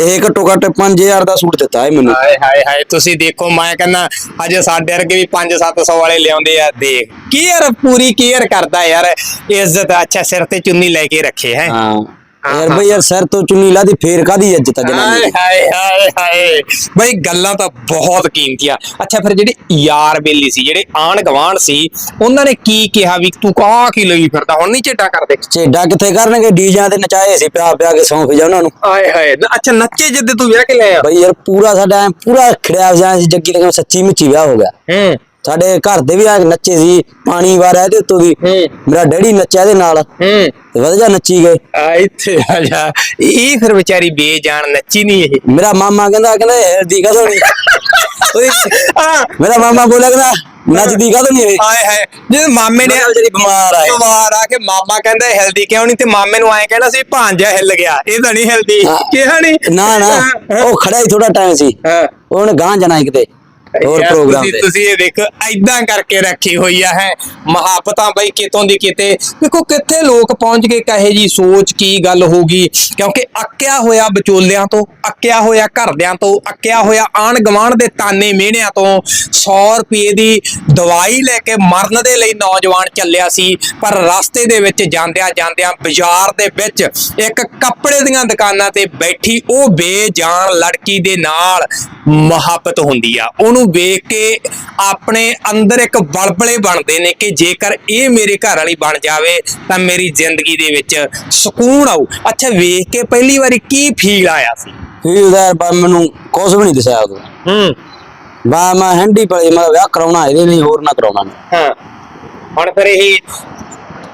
ਇਹ ਘੱਟੋ ਘੱਟ 5000 ਦਾ ਸੂਟ ਦਿੱਤਾ ਇਹ ਮੈਨੂੰ। ਹਾਏ ਹਾਏ ਹਾਏ ਤੁਸੀਂ ਦੇਖੋ ਮੈਂ ਕਹਿੰਦਾ ਅਜੇ ਸਾਡੇ ਵਰਗੇ ਵੀ 5-700 ਵਾਲੇ ਲਿਆਉਂਦੇ ਆ ਦੇਖ। ਕੇਅਰ ਪੂਰੀ ਕੇਅਰ ਕਰਦਾ ਯਾਰ ਇੱਜ਼ਤ ਅੱਛਾ ਸਿਰ ਤੇ ਚੁੰਨੀ ਲੈ ਕੇ ਰੱਖੇ ਹੈ। ਹਾਂ। ਯਾਰ ਬਈ ਯਾਰ ਸਿਰ ਤੋਂ ਚੁੰਨੀ ਲਾਦੀ ਫੇਰ ਕਾਦੀ ਇੱਜ਼ਤ ਆ ਜਨਾਨੀ? ਹਾਏ? ਹਾਏ ਹਾਏ ਹਾਏ। ਬਈ ਗੱਲਾਂ ਤਾਂ ਬਹੁਤ ਕੀਮਤੀਆਂ। ਅੱਛਾ ਫਿਰ ਜਿਹੜੇ ਯਾਰ ਬੇਲੀ ਸੀ ਜਿਹੜੇ ਆਣ ਗਵਾਂਢ ਸੀ ਉਹਨਾਂ ਨੇ ਕੀ ਕਿਹਾ ਵੀ ਤੂੰ ਕਾਹ ਕੀ ਲਈ ਫਿਰਦਾ? ਹੁਣ ਨਹੀਂ ਝੇਟਾ ਕਰਦੇ? ਚੇਡਾ ਕਿੱਥੇ ਕਰਨਗੇ? ਡੀਜਾਂ ਤੇ ਨਚਾਏ ਸੀ ਪਿਆ ਪਿਆ ਕੇ ਸੌਂਫ ਜਾ ਉਹਨਾਂ ਨੂੰ। ਹਾਏ ਹਾਏ ਅੱਛਾ ਨੱਚੇ ਜਿੱਦੇ ਤੂੰ ਵਿਆਹ ਕੇ ਲੈ ਆ? ਬਈ ਯਾਰ ਪੂਰਾ ਸਾਡਾ ਪੂਰਾ ਖੜਿਆ ਜਾਂ ਜੱਗੀ ਦੇ ਸੱਚੀ ਮੁੱਚੀ ਵਿਆਹ ਹੋ ਗਿਆ। ਹੂੰ। ਸਾਡੇ ਘਰ ਦੇ ਵੀ ਆ ਕੇ ਨੱਚੇ ਸੀ ਪਾਣੀ ਵਾਰਿਆ ਇਹਦੇ ਉੱਤੋਂ ਦੀ। ਮੇਰਾ ਡੈਡੀ ਨੱਚਿਆ ਇਹਦੇ ਨਾਲ। ਹੂੰ। ਤੇ ਵਧੀਆ ਨੱਚੀ ਗਏ। ਆ ਇੱਥੇ ਆ ਜਾ। ਇਹ ਫਿਰ ਵਿਚਾਰੀ ਬੇਜਾਨ ਨੱਚੀ ਨਹੀਂ ਇਹ। ਮੇਰਾ ਮਾਮਾ ਕਹਿੰਦਾ ਕਹਿੰਦਾ ਹਰਦੀ ਕਦੋਂ ਨਹੀਂ ਓਏ ਮੇਰਾ ਮਾਮਾ ਬੋਲਿਆ ਕਹਿੰਦਾ ਨੱਚਦੀ ਕਦੋਂ ਨਹੀਂ ਇਹ? ਹਾਏ ਹਾਏ ਜਦੋਂ ਮਾਮੇ ਨੇ ਮੈਂ ਕਿਹਾ ਵਿਚਾਰੀ ਬਿਮਾਰ ਆ ਕੇ ਮਾਮਾ ਕਹਿੰਦਾ ਹਿਲਦੀ ਕਿਉਂ ਨਹੀਂ? ਤੇ ਮਾਮੇ ਨੂੰ ਐਂ ਕਹਿਣਾ ਸੀ ਭਾਂਜਾ ਹਿੱਲ ਗਿਆ। ਇਹ ਤਾਂ ਨਹੀਂ ਹਿਲਦੀ। ਕਿਹਾ ਨਹੀਂ? ਨਾ ਨਾ। ਉਹ ਖੜਾ ਹੀ ਥੋੜਾ ਟਾਈਮ ਸੀ। ਹਾਂ। ਉਹਨੇ ਗਾਂ ਜਾਣਾ ਕਿਤੇ। ਹੋਰ ਪ੍ਰੋਗਰਾਮ ਤੁਸੀਂ- ਤੇ ਤੁਸੀਂ ਇਹ ਦੇਖੋ ਐਦਾਂ ਕਰਕੇ ਰੱਖੀ ਹੋਈ ਆ ਹੈ। ਮਹਾਪਤਾਂ ਬਈ ਕਿਤੋਂ ਦੀ ਕਿਤੇ। ਦੇਖੋ ਕਿੱਥੇ ਲੋਕ ਪਹੁੰਚ ਕੇ ਕਹੇ ਜੀ ਸੋਚ ਕੀ ਗੱਲ ਹੋਗੀ ਕਿਉਂਕਿ ਅੱਕਿਆ ਹੋਇਆ ਵਿਚੋਲਿਆਂ ਤੋਂ ਅੱਕਿਆ ਹੋਇਆ ਘਰਦਿਆਂ ਤੋਂ ਅੱਕਿਆ ਹੋਇਆ ਆਣ ਗਵਾਂਢ ਦੇ ਤਾਨੇ ਮਿਹਣਿਆਂ ਤੋਂ 100 ਰੁਪਏ ਦੀ ਦਵਾਈ ਲੈ ਕੇ ਮਰਨ ਦੇ ਲਈ ਨੌਜਵਾਨ ਚੱਲਿਆ ਸੀ। ਪਰ ਰਸਤੇ ਦੇ ਵਿੱਚ ਜਾਂਦਿਆਂ ਜਾਂਦਿਆਂ ਬਾਜ਼ਾਰ ਦੇ ਵਿੱਚ ਇੱਕ ਕੱਪੜੇ ਦੀਆਂ ਦੁਕਾਨਾਂ ਤੇ ਬੈਠੀ ਉਹ ਬੇਜਾਨ ਲੜਕੀ ਦੇ ਨਾਲ ਮੁਹੱਬਤ ਹੁੰਦੀ ਆ। ਉਹਨੂੰ ਵੇਖ ਕੇ ਆਪਣੇ ਅੰਦਰ ਇੱਕ ਬਲਬਲੇ ਬਣਦੇ ਨੇ ਕਿ ਜੇਕਰ ਇਹ ਮੇਰੇ ਘਰ ਵਾਲੀ ਬਣ ਜਾਵੇ ਤਾਂ ਮੇਰੀ ਜ਼ਿੰਦਗੀ ਦੇ ਵਿੱਚ ਸਕੂਨ ਆਊ। ਅੱਛਾ ਵੇਖ ਕੇ ਪਹਿਲੀ ਵਾਰੀ ਕੀ ਫੀਲ ਆਇਆ ਸੀ? ਫਿਰ ਉਹਦਾ ਪਰ ਮੈਨੂੰ ਕੁਝ ਵੀ ਨਹੀਂ ਦੱਸਿਆ ਉਦੋਂ। ਹੂੰ। ਮੈਂ ਮੈਂ ਹੈਂਡੀ ਪਲੇ ਮੈਂ ਵਿਆਹ ਕਰਾਉਣਾ ਇਹਦੇ ਨਹੀਂ ਹੋਰ ਨਾ ਕਰਾਉਣਾ। ਹਾਂ। ਹੁਣ ਫਿਰ ਇਹ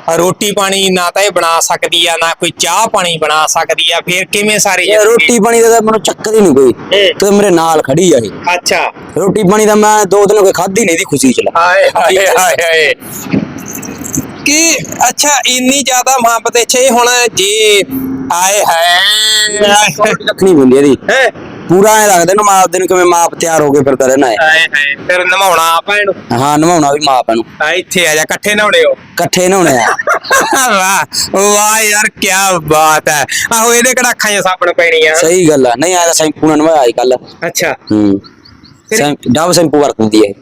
ਰੋਟੀ ਪਾਣੀ ਨਾ ਤਾਂ ਇਹ ਬਣਾ ਸਕਦੀ ਆ ਨਾ ਕੋਈ ਚਾਹ ਪਾਣੀ ਬਣਾ ਸਕਦੀ ਆ ਫਿਰ ਕਿਵੇਂ ਸਾਰੇ ਇਹ ਰੋਟੀ ਪਾਣੀ ਦਾ ਤਾਂ ਮੈਨੂੰ ਚੱਕਰ ਹੀ ਨਹੀਂ ਕੋਈ ਤੇ ਮੇਰੇ ਨਾਲ ਖੜੀ ਆ ਇਹ। ਅੱਛਾ। ਰੋਟੀ ਪਾਣੀ ਦਾ ਮੈਂ ਦੋ ਦਿਨ ਗਏ ਖਾਧੀ ਨਹੀਂ ਦੀ ਖੁਸ਼ੀ ਚ। ਲੈ ਹਾਏ ਹਾਏ ਹਾਏ। ਕਿ ਅੱਛਾ ਇੰਨੀ ਜ਼ਿਆਦਾ ਮੁਹੱਬਤ ਇੱਥੇ ਹੁਣ ਜੇ ਆਏ ਹੈ। ਰੱਖਣੀ ਪੈਂਦੀ ਇਹਦੀ। ਹੈ? ਪੂਰਾ ਐ ਲੱਗਦਾ ਇਹਨੂੰ ਮਾਪ ਦੇ ਨੂੰ ਕਿਵੇਂ ਮਾਪ ਤਿਆਰ ਹੋ ਕੇ ਫਿਰਦਾ ਰਹਿਣਾ ਹੈ ਆਏ ਹਾਏ ਫਿਰ ਨਵਾਉਣਾ ਆਪਾਂ ਇਹਨੂੰ? ਹਾਂ ਨਵਾਉਣਾ ਵੀ ਮਾਪ ਇਹਨੂੰ। ਆ ਇੱਥੇ ਆ ਜਾ ਇਕੱਠੇ ਨਹਾਉਣੇ ਹੋ। ਇਕੱਠੇ ਨਹਾਉਣੇ ਆ। ਵਾਹ ਵਾਹ ਯਾਰ ਕੀ ਬਾਤ ਹੈ। ਆਹੋ ਇਹਦੇ ਕਿਹੜਾ ਅੱਖਾਂ 'ਚ ਸਾਬਣ ਪੈਣੀ ਆ ਸਹੀ ਗੱਲ ਆ। ਨਹੀਂ ਆਇਆ ਸ਼ੈਂਪੂ ਨਾਲ ਨਵਾਇਆ ਕੱਲ ਅੱਛਾ। ਹੂੰ। ਸ਼ੈਂਪ- ਡਵ ਸ਼ੈਂਪੂ ਵਰਤਦੀ ਹੈ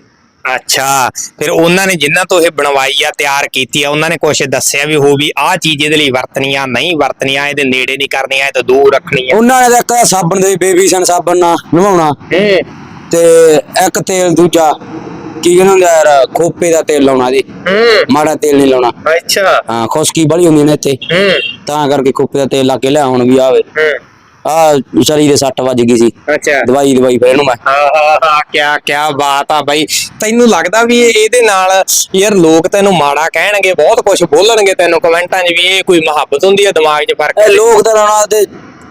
ਅੱਛਾ ਫਿਰ ਉਹਨਾਂ ਨੇ ਜਿਨ੍ਹਾਂ ਤੋਂ ਇਹ ਬਣਵਾਈ ਆ ਤਿਆਰ ਕੀਤੀ ਆ ਉਹਨਾਂ ਨੇ ਕੁਝ ਦੱਸਿਆ ਵੀ ਹੋ ਵੀ ਆਹ ਚੀਜ਼ ਇਹਦੇ ਲਈ ਵਰਤਣੀ ਆ ਨਹੀਂ ਵਰਤਣੀ ਆ ਇਹਦੇ ਨੇੜੇ ਨਹੀਂ ਕਰਨੀ ਆ ਇਹ ਤੋਂ ਦੂਰ ਰੱਖਣੀ ਆ। ਉਹਨਾਂ ਨੇ ਤਾਂ ਇੱਕ ਸਾਬਣ ਦੇ ਬੇਬੀ ਸਨ ਸਾਬਣ ਨਾਲ ਨਵਾਉਣਾ। ਹੂੰ। ਤੇ ਇੱਕ ਤੇਲ ਦੂਜਾ ਕੀ ਕਹਿੰਦੇ ਹੁੰਦੇ ਆ ਯਾਰ ਖੋਪੇ ਦਾ ਤੇਲ ਲਾਉਣਾ ਜੀ। ਹੂੰ। ਮਾੜਾ ਤੇਲ ਨਹੀਂ ਲਾਉਣਾ। ਅੱਛਾ। ਹਾਂ ਖੁਸ਼ਕੀ ਬੜੀ ਹੁੰਦੀ ਨੇ ਇੱਥੇ। ਹੂੰ। ਤਾਂ ਕਰਕੇ ਖੋਪੇ ਦਾ ਤੇਲ ਲਾ ਕੇ ਲਿਆ ਹੁਣ ਵੀ ਆਵੇ। ਹੂੰ। ਆ ਸਰੀਰ ਦੇ ਸੱਟ ਵੱਜ ਗਈ ਸੀ। ਅੱਛਾ। ਦਵਾਈ ਦਵਾਈ ਫਿਰ ਇਹਨੂੰ ਮੈਂ। ਹਾਂ ਹਾਂ ਹਾਂ ਕਿਆ ਕਿਆ ਬਾਤ ਆ ਬਾਈ। ਤੈਨੂੰ ਲੱਗਦਾ ਵੀ ਇਹ- ਇਹਦੇ ਨਾਲ ਯਾਰ ਲੋਕ ਤੈਨੂੰ ਮਾੜਾ ਕਹਿਣਗੇ ਬਹੁਤ ਕੁਝ ਬੋਲਣਗੇ ਤੈਨੂੰ ਕਮੈਂਟਾਂ 'ਚ ਵੀ ਇਹ ਕੋਈ ਮੁਹੱਬਤ ਹੁੰਦੀ ਆ ਦਿਮਾਗ 'ਚ ਫ਼ਰਕ ਇਹ ਲੋਕ ਤਾਂ ਲਾਉਣਾ ਤੇ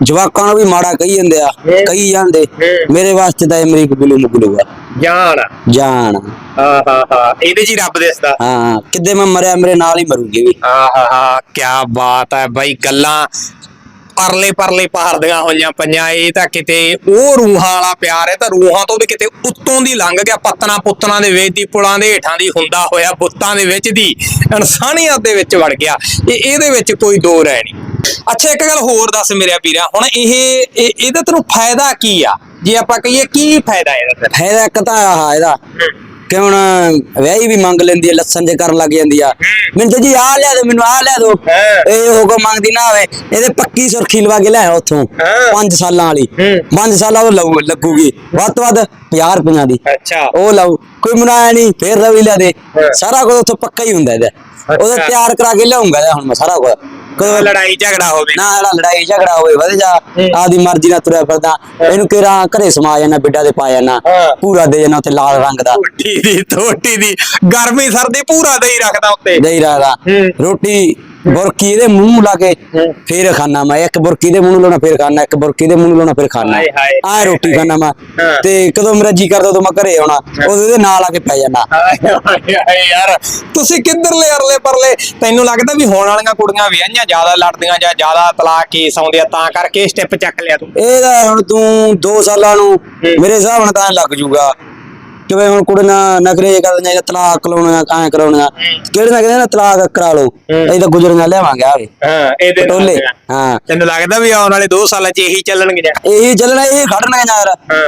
ਜਵਾਕਾਂ ਨੂੰ ਵੀ ਮਾੜਾ ਕਹੀ ਜਾਂਦੇ ਆ ਹੂੰ। ਕਹੀ ਜਾਂਦੇ ਹੂੰ। ਮੇਰੇ ਵਾਸਤੇ ਤਾਂ ਇਹ ਮੇਰੀ ਗੁੱਲੂ ਮੁਗਲੂਗਾ ਜਾਣ। ਜਾਨ ਹਾਂ ਹਾਂ ਹਾਂ ਇਹਦੇ 'ਚ ਹੀ ਰੱਬ ਦਿਸਦਾ ਹਾਂ ਕਿੱਦੇ ਮੈਂ ਮਰਿਆ ਮੇਰੇ ਨਾਲ ਹੀ ਮਰੂਗੀ ਵੀ। ਆਹਾ ਕੀ ਬਾਤ ਹੈ ਬਾਈ ਗੱਲਾਂ ਪਰਲੇ ਪਰਲੇ ਪਹਾੜਦੀਆਂ ਹੋਈਆਂ ਪਈਆਂ ਇਹ ਤਾਂ ਕਿਤੇ ਉਹ ਰੂਹਾਂ ਵਾਲਾ ਪਿਆਰ ਹੈ ਤਾਂ ਰੂਹਾਂ ਤੋਂ ਵੀ ਕਿਤੇ ਉੱਤੋਂ ਦੀ ਲੰਘ ਗਿਆ ਪਤਨਾ ਪੁੱਤਨਾ ਦੇ ਵਿੱਚ ਦੀ ਪੁਲਾਂ ਦੇ ਹੇਠਾਂ ਦੀ ਹੁੰਦਾ ਹੋਇਆ ਬੁੱਤਾਂ ਦੇ ਵਿੱਚ ਦੀ ਇਨਸਾਨੀਅਤ ਦੇ ਵਿੱਚ ਵੜ ਗਿਆ ਇਹ ਇਹਦੇ ਵਿੱਚ ਕੋਈ ਦੋ ਰਹਿ ਨਹੀਂ। ਅੱਛਾ ਇੱਕ ਗੱਲ ਹੋਰ ਦੱਸ ਮੇਰਿਆ ਵੀਰਾ ਹੁਣ ਇਹ ਇਹ- ਇਹਦਾ ਤੈਨੂੰ ਫਾਇਦਾ ਕੀ ਆ? ਜੇ ਆਪਾਂ ਕਹੀਏ ਕੀ ਫਾਇਦਾ ਇਹਦਾ? ਫਾਇਦਾ ਇੱਕ ਤਾਂ ਆਹ ਇਹਦਾ ਕਿ ਹੁਣ ਵਿਆਹੀ ਵੀ ਮੰਗ ਲੈਂਦੀ ਹੈ ਲੱਸਣ ਜੇ ਕਰਨ ਲੱਗ ਜਾਂਦੀ ਆ। ਮੈਨੂੰ ਤਾਂ ਜੀ ਆ ਲਿਆ ਦੋ ਮੈਨੂੰ ਆ ਲਿਆ ਦੋ ਹਾਂ। ਇਹ ਹੋਗਾ ਮੰਗਦੀ ਨਾ ਹੋਵੇ। ਇਹਦੇ ਪੱਕੀ ਸੁਰਖੀ ਲਵਾ ਕੇ ਲਿਆ ਉੱਥੋਂ। ਹਾਂ। 5 ਸਾਲਾਂ ਵਾਲੀ। ਹੂੰ। 5 ਸਾਲਾਂ ਉਹ ਲਊ- ਲੱਗੂਗੀ। ਵੱਧ ਤੋਂ ਵੱਧ 50 ਰੁਪਈਆਂ ਦੀ। ਅੱਛਾ। ਉਹ ਲਾਉ ਕੋਈ ਮਨਾਇਆ ਨਹੀਂ ਫੇਰ ਰਵੀ ਲਿਆ ਦੇ। ਸਾਰਾ ਕੁਝ ਉੱਥੋਂ ਪੱਕਾ ਹੀ ਹੁੰਦਾ ਇਹਦਾ। ਉਹਦਾ। ਤਿਆਰ ਕਰਾ ਕੇ ਲਿਆਉਂਗਾ ਹੁਣ ਮੈਂ ਸਾਰਾ ਕੁਝ। ਕਦੋਂ ਲੜਾਈ ਝਗੜਾ ਹੋਵੇ। ਨਾ ਜਿਹੜਾ ਲੜਾਈ ਝਗੜਾ ਹੋਵੇ ਵਧ ਜਾ। ਆਦੀ ਮਰਜ਼ੀ ਨਾਲ ਤੁਰਿਆ ਫਿਰਦਾ। ਇਹਨੂੰ ਕਿਹੜਾ ਘਰੇ ਸਮਾ ਜਾਣਾ ਬਿੱਡਾ ਦੇ ਪਾ ਜਾਣਾ। ਪੂਰਾ ਦੇ ਜਾਣਾ ਉੱਥੇ ਲਾਲ ਰੰਗ ਦਾ। ਥੋਟੀ ਦੀ ਥੋਟੀ ਦੀ। ਗਰਮੀ ਸਰਦੀ ਪੂਰਾ ਦੇ ਹੀ ਰੱਖਦਾ ਉੱਤੇ। ਦੇਈ ਰਾਦਾ ਹੂੰ। ਰੋਟੀ ਬੁਰਕੀ ਇਹਦੇ ਮੂੰਹ ਲਾ ਕੇ। ਫੇਰ ਖਾਣਾ ਮੈਂ ਇੱਕ ਬੁਰਕੀ ਦੇ ਮੂੰਹ ਨੂੰ ਲਾਉਣਾ ਫੇਰ ਖਾਣਾ ਇੱਕ ਬੁਰਕੀ ਦੇ ਮੂੰਹ ਨੂੰ ਲਾਉਣਾ ਫੇਰ ਖਾਣਾ ਆ ਰੋਟੀ ਖਾਣਾ ਮੈਂ। ਤੇ ਕਦੋਂ ਮੇਰਾ ਜੀ ਕਰਦਾ ਉਦੋਂ ਮੈਂ ਘਰੇ ਆਉਣਾ ਉਹਦੇ ਨਾਲ ਆ ਕੇ ਪੈ ਜਾਣਾ ਯਾਰ। ਤੁਸੀਂ ਕਿੱਧਰਲੇ ਅਰਲੇ ਪਰਲੇ? ਤੈਨੂੰ ਲੱਗਦਾ ਵੀ ਹੋਣ ਵਾਲੀਆਂ ਕੁੜੀਆਂ ਵਿਆਹੀਆਂ ਜ਼ਿਆਦਾ ਲੜਦੀਆਂ ਜਾਂ ਜ਼ਿਆਦਾ ਤਲਾਕ ਕੇਸ ਆਉਂਦੇ ਆ ਤਾਂ ਕਰਕੇ ਸਟੈਪ ਚੱਕ ਲਿਆ ਤੂੰ? ਇਹ ਤਾਂ ਹੁਣ ਤੂੰ 2 ਸਾਲਾਂ ਨੂੰ ਮੇਰੇ ਹਿਸਾਬ ਨਾਲ ਤਾਂ ਲੱਗ ਜੂਗਾ। ਕਿਵੇਂ ਹੁਣ ਕੁੜੀਆਂ ਨਖਰੇ ਜੇ ਕਰਦੀਆਂ ਜਾਂ ਤਲਾਕ ਕਰਾਉਣਾ ਐਂ ਕਰਾਉਣਾ ਕਿਹੜੇ ਨਾ ਕਹਿੰਦੇ ਨਾ? ਤਲਾਕ ਕਰਾ ਲਓ। ਅਸੀਂ ਤਾਂ ਗੁਜਰੀਆਂ ਲਿਆਵਾਂਗੇ ਆਵੇ ਹਾਂ ਇਹਦੇ ਨਾਲ ਟੋਲੇ। ਹਾਂ। ਤੈਨੂੰ ਲੱਗਦਾ ਵੀ ਆਉਣ ਵਾਲੇ 2 ਸਾਲਾਂ 'ਚ ਇਹੀ ਚੱਲਣਗੇ ਜਾਂ? ਇਹੀ ਚੱਲਣਾ ਇਹ ਖੜਨਗੇ ਯਾਰ।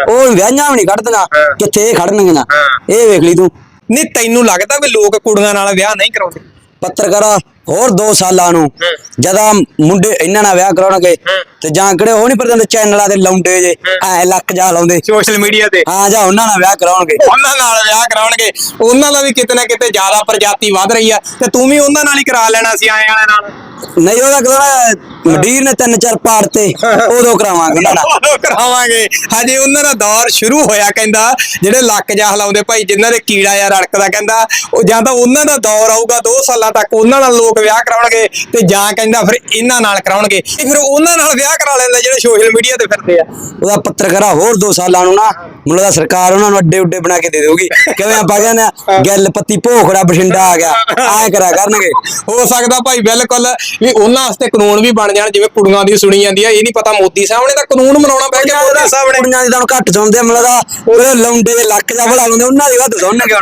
ਉਹ ਵਿਆਹਾਂ ਵੀ ਨਹੀਂ ਖੜਦੀਆਂ ਹਾਂ। ਕਿੱਥੇ ਖੜਨਗੇ ਨਾ। ਇਹ ਵੇਖ ਲਈ ਤੂੰ। ਨਹੀਂ ਤੈਨੂੰ ਲੱਗਦਾ ਵੀ ਲੋਕ ਕੁੜੀਆਂ ਨਾਲ ਵਿਆਹ ਨਹੀਂ ਕਰਾਉਂਦੇ? ਪੱਤਰਕਾਰ ਹੋਰ 2 ਸਾਲਾਂ ਨੂੰ ਜਦਾਂ ਮੁੰਡੇ ਇਹਨਾਂ ਨਾਲ ਵਿਆਹ ਕਰਾਉਣਗੇ ਤੇ ਜਾਂ ਕਿਹੜੇ ਉਹ ਨਹੀਂ ਪਰਦੇ ਚੈਨਲਾਂ ਦੇ ਲੌਂਡੇ ਜੇ ਐ ਲੱਕ ਜਾ ਲਾਉਂਦੇ। ਸੋਸ਼ਲ ਮੀਡੀਆ ਤੇ। ਹਾਂ ਜਾਂ ਉਹਨਾਂ ਨਾਲ ਵਿਆਹ ਕਰਾਉਣਗੇ। ਉਹਨਾਂ ਨਾਲ ਵਿਆਹ ਕਰਾਉਣਗੇ। ਉਹਨਾਂ ਦਾ ਵੀ ਕਿਤੇ ਨਾ ਕਿਤੇ ਜ਼ਿਆਦਾ ਪ੍ਰਜਾਤੀ ਵੱਧ ਰਹੀ ਆ। ਤੇ ਤੂੰ ਵੀ ਉਹਨਾਂ ਨਾਲ ਹੀ ਕਰਾ ਲੈਣਾ ਸੀ ਆਏ ਵਾਲੇ ਨਾਲ। ਨਹੀਂ ਉਹਦਾ ਕਹਦਾ ਮਡੀਰ ਨੇ ਤਿੰਨ ਚਾਰ ਪਾੜ ਤੇ ਉਦੋਂ ਕਰਾਵਾਂਗੇ ਉਹਨਾਂ ਨਾਲ। ਉਦੋਂ ਕਰਾਵਾਂਗੇ। ਹਜੇ ਉਹਨਾਂ ਦਾ ਦੌਰ ਸ਼ੁਰੂ ਹੋਇਆ ਕਹਿੰਦਾ ਜਿਹੜੇ ਲੱਕ ਜਾ ਹਲਾਉਂਦੇ ਭਾਈ ਜਿਨ੍ਹਾਂ ਦੇ ਕੀੜਾ ਜਾਂ ਰੜਕਦਾ ਕਹਿੰਦਾ ਉਹ ਜਾਂ ਤਾਂ ਉਹਨਾਂ ਦਾ ਦੌਰ ਆਊਗਾ 2 ਸਾਲਾਂ ਤੱਕ ਉਹਨਾਂ ਨਾਲ ਲੋਕ ਵਿਆਹ ਕਰਾਉਣਗੇ ਤੇ ਜਾਂ ਕਹਿੰਦਾ ਫਿਰ ਇਹਨਾਂ ਨਾਲ ਕਰਾਉਣਗੇ। ਤੇ ਫਿਰ ਉਹਨਾਂ ਨਾਲ ਵਿਆਹ ਕਰਾ ਲੈਂਦੇ ਜਿਹੜੇ ਸੋਸ਼ਲ ਮੀਡੀਆ ਤੇ ਫਿਰਦੇ ਆ। ਉਹਦਾ ਪੱਤਰਕਾਰਾ ਹੋਰ 2 ਸਾਲਾਂ ਨੂੰ ਨਾ ਮੁੱਲਾ ਦਾ ਸਰਕਾਰ ਉਹਨਾਂ ਨੂੰ ਅੱਡੇ ਉੱਡੇ ਬਣਾ ਕੇ ਦੇ ਦੇਊਗੀ। ਕਿਵੇਂ ਆਪਾਂ ਕਹਿੰਦੇ ਆ ਗੱਲ ਪੱਤੀ ਭੋਖੜਾ ਬਠਿੰਡਾ ਆ ਗਿਆ ਐ ਕਰਾ ਕਰਨਗੇ। ਹੋ ਸਕਦਾ ਭਾਈ ਬਿਲਕੁਲ ਵੀ ਉਹਨਾਂ ਵਾਸਤੇ ਕਾਨੂੰਨ ਵੀ ਬਣ ਜਾਣ ਜਿਵੇਂ ਕੁੜੀਆਂ ਦੀ ਸੁਣੀ ਜਾਂਦੀ ਆ ਇਹ ਨਹੀਂ ਪਤਾ ਮੋਦੀ ਸਾਹਮਣੇ ਤਾਂ ਕਾਨੂੰਨ ਬਣਾਉਣਾ ਬਹਿ ਕੇ ਮੋਦੀ। ਸਾਹਮਣੇ ਕੁੜੀਆਂ ਦੀ ਤਾਂ ਘੱਟ ਸੁਣਦੇ ਮੈਨੂੰ ਲੱਗਾ ਉਹ ਲੌਂਡੇ ਦੇ ਲੱਕ ਜਾ ਭਲਾ ਲਾਉਂਦੇ ਉਹਨਾਂ ਦੀ ਵੱਧ ਸੁਣਨਗੇ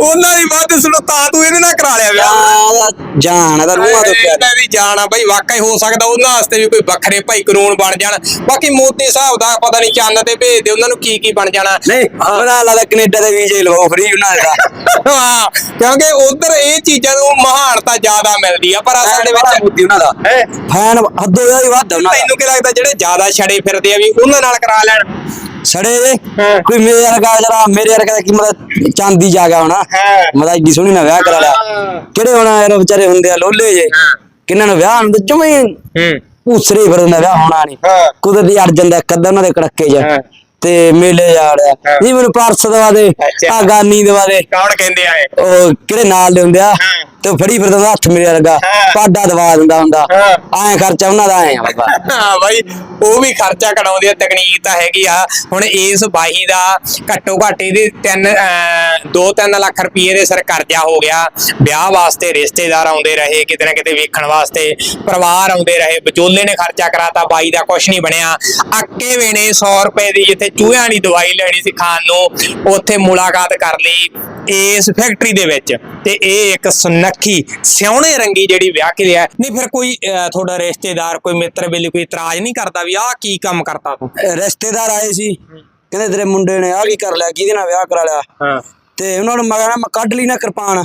ਉਹਨਾਂ ਦੀ ਬਾਤ ਸੁਣੋ ਤਾਂ ਤੂੰ ਇਹਦੇ ਨਾਲ ਕਰਾ ਲਿਆ ਵਿਆਹ। ਜਾਨ ਦਾ ਰੂਹਾਂ ਤੋਂ ਪਿਆਰ ਜਾਣਾ ਬਈ ਵਾਕਈ ਹੋ ਸਕਦਾ ਉਹਨਾਂ ਵਾਸਤੇ ਵੀ ਕੋਈ ਵੱਖਰੇ ਭਾਈ ਕਾਨੂੰਨ ਬਣ ਜਾਣ। ਬਾਕੀ ਮੋਦੀ ਸਾਹਿਬ ਦਾ ਪਤਾ ਨਹੀਂ ਚੰਨ ਤੇ ਭੇਜਦੇ ਉਹਨਾਂ ਨੂੰ ਕੀ ਕੀ ਬਣ ਜਾਣਾ। ਨਹੀਂ ਪਤਾ ਲੱਗਦਾ ਕੈਨੇਡਾ ਦੇ ਵੀਜ਼ੇ ਲਵਾਓ ਫ੍ਰੀ ਉਹਨਾਂ ਦਾ। ਹਾਂ ਕਿਉਂਕਿ ਉਧਰ ਇਹ ਚੀਜ਼ਾਂ ਨੂੰ ਮਹਾਨਤਾ ਜ਼ਿਆਦਾ ਮਿਲਦੀ ਆ ਪਰ ਦੇ ਵਿੱਚ ਬੁੱਧੀ ਉਹਨਾਂ ਦਾ? ਫੈਨ ਹੱਦੋਂ ਜ਼ਿਆਦਾ ਹੀ ਵੱਧ ਉਹਨਾਂ ਦਾ। ਤੈਨੂੰ ਕੀ ਲੱਗਦਾ ਜਿਹੜੇ ਜ਼ਿਆਦਾ ਛੜੇ ਫਿਰਦੇ ਆ ਵੀ ਉਹਨਾਂ ਨਾਲ ਕਰਾ ਲੈਣ। ਜੇ? ਹਾਂ। ਕੋਈ ਮੇਰੇ ਵਰਗਾ ਜਰਾ ਮੇਰੇ ਵਰਗਾ ਦਾ ਕੀ ਮਤਲਬ ਚਾਂਦੀ ਜਾ ਗਿਆ ਹੋਣਾ। ਮਤਲਬ ਇੱਡੀ ਸੋਹਣੀ ਨਾ ਵਿਆਹ ਕਰਾ ਲਿਆ। ਕਿਹੜੇ ਹੋਣਾ ਯਾਰ ਵਿਚਾਰੇ ਹੁੰਦੇ ਆ ਲੋਲੇ ਜੇ। ਕਿੰਨਾਂ ਨੂੰ ਵਿਆਹ ਹੁੰਦੇ ਜਮੇ ਹੂੰ। ਭੂਸਰੇ ਫਿਰ ਹੁੰਦਾ ਵਿਆਹ ਹੋਣਾ ਨਹੀਂ ਹਾਂ। ਕੁਦਰਤੀ ਅੜ ਜਾਂਦਾ ਇੱਕ ਅੱਧਾ ਉਹਨਾਂ ਦੇ ਕੜੱਕੇ ਚ ਹਾਂ। ਤੇ ਮੇਲੇ ਜਾੜਿਆ ਹਾਂ। ਜੀ ਮੈਨੂੰ ਪਰਸ ਦਵਾ ਦੇ ਅੱਛਾ। ਆ ਗਾਨੀ ਦਵਾ ਦੇ ਕੌਣ ਕਹਿੰਦੇ ਆ ਇਹ ਉਹ ਕਿਹੜੇ ਨਾਲ ਦੇ ਹੁੰਦੇ ਆ ਹਾਂ। ਤੇ ਫੜੀ ਫਿਰਦਾ ਹੁੰਦਾ ਹੱਥ ਮੇਰੇ ਵਰਗਾ ਹਾਂ। ਪਾਡਾ ਦਵਾ ਦਿੰਦਾ ਹੁੰਦਾ। ਹਾਂ। ਐਂ ਖਰਚਾ ਉਹਨਾਂ ਦਾ ਐਂ ਆ ਬਾਬਾ। ਹਾਂ ਬਾਈ ਉਹ ਵੀ ਖਰਚਾ ਕਢਾਉਂਦੇ ਆ ਤਕਨੀਕ ਤਾਂ ਹੈਗੀ ਆ। ਹੁਣ ਇਸ ਬਾਈ ਦਾ ਘੱਟੋ ਘੱਟ ਇਹਦੇ 3 2-3 ਲੱਖ ਰੁਪਏ ਦੇ ਸਿਰ ਕਰਜ਼ਾ ਹੋ ਗਿਆ। ਵਿਆਹ ਵਾਸਤੇ ਰਿਸ਼ਤੇਦਾਰ ਆਉਂਦੇ ਰਹੇ ਕਿਤੇ ਨਾ ਕਿਤੇ ਵੇਖਣ ਵਾਸਤੇ ਪਰਿਵਾਰ ਆਉਂਦੇ ਰਹੇ। ਵਿਚੋਲੇ ਨੇ ਖਰਚਾ ਕਰਾਤਾ ਬਾਈ ਦਾ ਕੁਝ ਨਹੀਂ ਬਣਿਆ। ਅੱਕੇ ਵੇਣੇ 100 ਰੁਪਏ ਦੀ ਜਿੱਥੇ ਚੂਹਿਆਂ ਦੀ ਦਵਾਈ ਲੈਣੀ ਸੀ ਖਾਣ ਨੂੰ ਉੱਥੇ ਮੁਲਾਕਾਤ ਕਰ ਲਈ ਇਸ ਫੈਕਟਰੀ ਦੇ ਵਿੱਚ। ਤੇ ਇਹ ਇੱਕ ਸੁਨੱਖੀ ਸਿਆਉਣੇ ਰੰਗੀ ਜਿਹੜੀ ਵਿਆਹ ਕੇ ਲਿਆ ਨਹੀਂ ਫਿਰ ਕੋਈ ਤੁਹਾਡਾ ਰਿਸ਼ਤੇਦਾਰ ਕੋਈ ਮਿੱਤਰ ਬੇਲੀ ਕੋਈ ਇਤਰਾਜ਼ ਨਹੀਂ ਕਰਦਾ ਵੀ ਆਹ ਕੀ ਕੰਮ ਕਰਤਾ ਤੂੰ? ਰਿਸ਼ਤੇਦਾਰ ਆਏ ਸੀ। ਕਹਿੰਦੇ ਤੇਰੇ ਮੁੰਡੇ ਨੇ ਆ ਕੀ ਕਰ ਲਿਆ ਕਿਹਦੇ ਨਾਲ ਵਿਆਹ ਕਰਾ ਲਿਆ? ਹਾਂ। ਤੇ ਉਹਨਾਂ ਨੂੰ ਮੈਂ ਕਹਿਣਾ ਮੈਂ ਕੱਢ ਲਈ ਨਾ ਕਿਰਪਾਨ।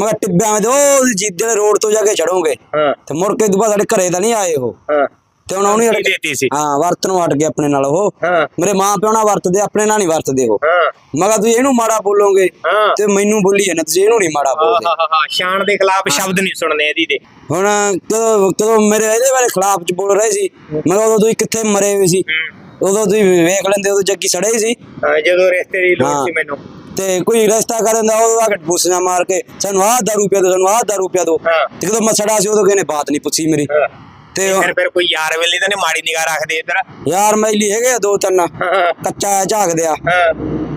ਮੈਂ ਟਿੱਬਿਆਂ ਵਿੱਚ ਉਹ ਜੀਦੇ ਦੇ ਰੋਡ ਤੋਂ ਜਾ ਕੇ ਚੜੋਗੇ ਤੇ ਮੁੜ ਕੇ ਦੁਬਾਰਾ ਸਾਡੇ ਘਰੇ ਤਾਂ ਨਹੀਂ ਆਏ ਉਹ। ਤੇ ਹੁਣ ਉਹਨੂੰ ਕੀ ਦੇਤੀ ਸੀ। ਹਾਂ ਵਰਤ ਨੂੰ ਹਟ ਗਏ ਆਪਣੇ ਨਾਲ ਉਹ। ਹਾਂ। ਮੇਰੇ ਮਾਂ ਪਿਓ ਨਾਲ ਵਰਤਦੇ ਆਪਣੇ ਨਾਲ ਨਹੀਂ ਵਰਤਦੇ ਉਹ। ਹਾਂ। ਮੈਂ ਕਿਹਾ ਤੁਸੀਂ ਇਹਨੂੰ ਮਾੜਾ ਬੋਲੋਗੇ ਹਾਂ। ਤੇ ਮੈਨੂੰ ਬੋਲੀ ਜਾਂਦੇ ਤੁਸੀਂ ਇਹਨੂੰ ਨਹੀਂ ਮਾੜਾ ਬੋਲਦੇ। ਹਾਂ ਹਾਂ ਸ਼ਾਨ ਦੇ ਖਿਲਾਫ ਸ਼ਬਦ ਨਹੀਂ ਸੁਣਨੇ ਇਹਦੀ ਦੇ। ਹੁਣ ਕਦੋਂ ਕਦੋਂ ਮੇਰੇ ਇਹਦੇ ਬਾਰੇ ਖਿਲਾਫ ਚ ਬੋਲ ਰਹੇ ਸੀ ਮੈਂ ਕਿਹਾ ਉਦੋਂ ਤੁਸੀਂ ਕਿੱਥੇ ਮਰੇ ਹੋਏ ਸੀ? ਉਦੋਂ ਤੁਸੀਂ ਵੇਖ ਲੈਂਦੇ ਉਦੋਂ ਜੱਗੀ ਸੜੇ ਹੀ ਸੀ ਜਦੋਂ ਰਿਸ਼ਤੇ ਦੀ ਲੋੜ ਹਾਂ। ਸੀ ਮੈਨੂੰ। ਤੇ ਕੋਈ ਰਸਤਾ ਕਰਨ ਦਾ ਉਹ ਆ ਕੇ ਮਾਰ ਕੇ ਸਾਨੂੰ ਆਹ ਦਾਰੂ ਪਿਆ ਦੋ ਸਾਨੂੰ ਆਹ ਦਾਰੂ ਪਿਆ ਦੋ ਹਾਂ। ਤੇ ਜਦੋਂ ਮੈਂ ਸੜਾ ਸੀ ਉਦੋਂ ਕਿਸੇ ਨੇ ਬਾਤ ਨਹੀਂ ਪੁੱਛੀ ਮੇਰੀ। ਹਾਂ। ਤੇ ਫਿਰ ਫਿਰ ਕੋਈ ਯਾਰ ਵੇਲੇ ਤਾਂ ਨੇ ਮਾੜੀ ਨਿਗਾਹ ਰੱਖਦੇ ਇੱਧਰ। ਯਾਰ ਮੈਲੀ ਹੈਗੇ ਆ ਦੋ ਤਿੰਨ। ਕੱਚਾ ਝਾਕਦੇ ਆ।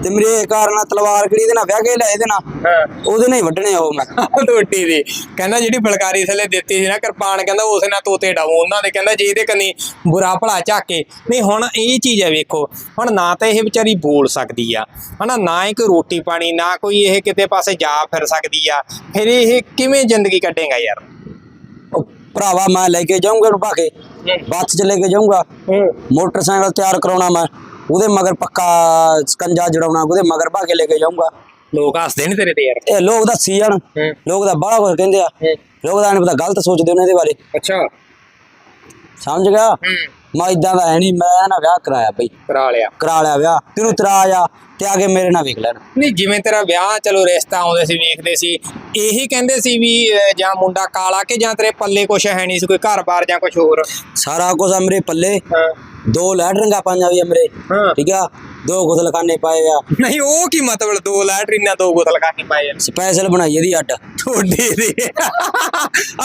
ਤੇ ਮੇਰੇ ਕਾਰਨ ਤਲਵਾਰ ਕਿਹੜੀ ਇਹਦੇ ਨਾਲ ਵਿਆਹ ਕੇ ਲੈ ਇਹਦੇ ਨਾਲ। ਉਹਦੇ ਨਾਲ ਹੀ ਵੱਢਣੇ ਆ ਉਹ ਮੈਂ। ਟੋਟੀ ਦੀ। ਕਹਿੰਦਾ ਜਿਹੜੀ ਫਲਕਾਰੀ ਥੱਲੇ ਦਿੱਤੀ ਸੀ ਨਾ ਕਿਰਪਾਨ ਕਹਿੰਦਾ ਉਸੇ ਨਾਲ ਤੋਤੇ ਡਾਉ ਉਹਨਾਂ ਦੇ ਕਹਿੰਦਾ ਜੇ ਇਹਦੇ ਕੰਨੀ ਬੁਰਾ ਭਲਾ ਝਾਕੇ। ਨਹੀਂ ਹੁਣ ਇਹ ਚੀਜ਼ ਹੈ ਵੇਖੋ। ਹੁਣ ਨਾ ਤਾਂ ਇਹ ਵਿਚਾਰੀ ਬੋਲ ਸਕਦੀ ਆ। ਹਨਾ ਨਾ ਹੀ ਕੋਈ ਰੋਟੀ ਪਾਣੀ ਨਾ ਕੋਈ ਇਹ ਕਿਤੇ ਪਾਸੇ ਜਾ ਫਿਰ ਸਕਦੀ ਆ। ਫਿਰ ਇਹ ਕਿਵੇਂ ਜ਼ਿੰਦਗੀ ਕੱਢੇਗਾ ਯਾਰ? ਭਰਾਵਾ ਮੈਂ ਲੈ ਕੇ ਜਾਊਂਗਾ ਨੂੰ ਕੇ। ਬੱਸ ਚ ਲੈ ਕੇ ਜਾਊਂਗਾ। ਮੋਟਰਸਾਈਕਲ ਤਿਆਰ ਕਰਾਉਣਾ ਮੈਂ। ਉਹਦੇ ਮਗਰ ਪੱਕਾ ਸਕੰਜਾ ਜੜਾਉਣਾ ਉਹਦੇ ਮਗਰ ਭਾ ਕੇ ਲੈ ਕੇ ਜਾਊਂਗਾ। ਲੋਕ ਹੱਸਦੇ ਨੇ ਤੇਰੇ ਤੇ ਯਾਰ। ਇਹ ਲੋਕ ਦੱਸੀ ਜਾਣ। ਹੂੰ। ਲੋਕ ਤਾਂ ਬੜਾ ਕੁਝ ਕਹਿੰਦੇ ਆ। ਲੋਕ ਤਾਂ ਨਹੀਂ ਪਤਾ ਗਲਤ ਸੋਚਦੇ ਉਹਨਾਂ ਦੇ ਬਾਰੇ। ਅੱਛਾ। ਸਮਝ ਗਿਆ? ਮੈਂ ਇਦਾਂ ਦਾ ਹੈ ਨਹੀਂ ਮੈਂ ਨਾ ਵਿਆਹ ਕਰਾਇਆ ਬਈ। ਕਰਾ ਲਿਆ। ਕਰਾ ਲਿਆ ਵਿਆਹ ਤੈਨੂੰ ਤਰਾਜ ਆ ਤੇ ਆ ਕੇ ਮੇਰੇ ਨਾਲ ਵੇਖ ਲੈਣ। ਨਹੀਂ ਜਿਵੇਂ ਤੇਰਾ ਵਿਆਹ ਚਲੋ ਰਿਸ਼ਤਾ ਆਉਂਦੇ ਸੀ ਵੇਖਦੇ ਸੀ ਇਹੀ ਕਹਿੰਦੇ ਸੀ ਵੀ ਅਹ, ਜਾਂ ਮੁੰਡਾ ਕਾਲਾ ਕਿ ਜਾਂ ਤੇਰੇ ਪੱਲੇ ਕੁਛ ਹੈ ਨਹੀਂ ਸੀ ਕੋਈ ਘਰ-ਬਾਰ ਜਾਂ ਕੁਛ ਹੋਰ? ਸਾਰਾ ਕੁਝ ਆ ਮੇਰੇ ਪੱਲੇ। ਹਾਂ। ਦੋ ਲੈਟਰਿੰਗਾਂ ਪਾਈਆਂ ਵੀ ਮੇਰੇ ਹਾਂ। ਠੀਕ ਆ? ਦੋ ਗੁਸਲਖਾਨੇ ਪਾਏ ਆ। ਨਹੀਂ ਉਹ ਕੀ ਮਤਲਬ ਦੋ ਲੈਟਰੀਨਾਂ ਦੋ ਬੋਤਲ ਪਾਏ ਆ? ਸਪੈਸ਼ਲ ਬਣਾਈ ਇਹਦੀ ਅੱਡ। ਤੁਹਾਡੇ ਦੇ।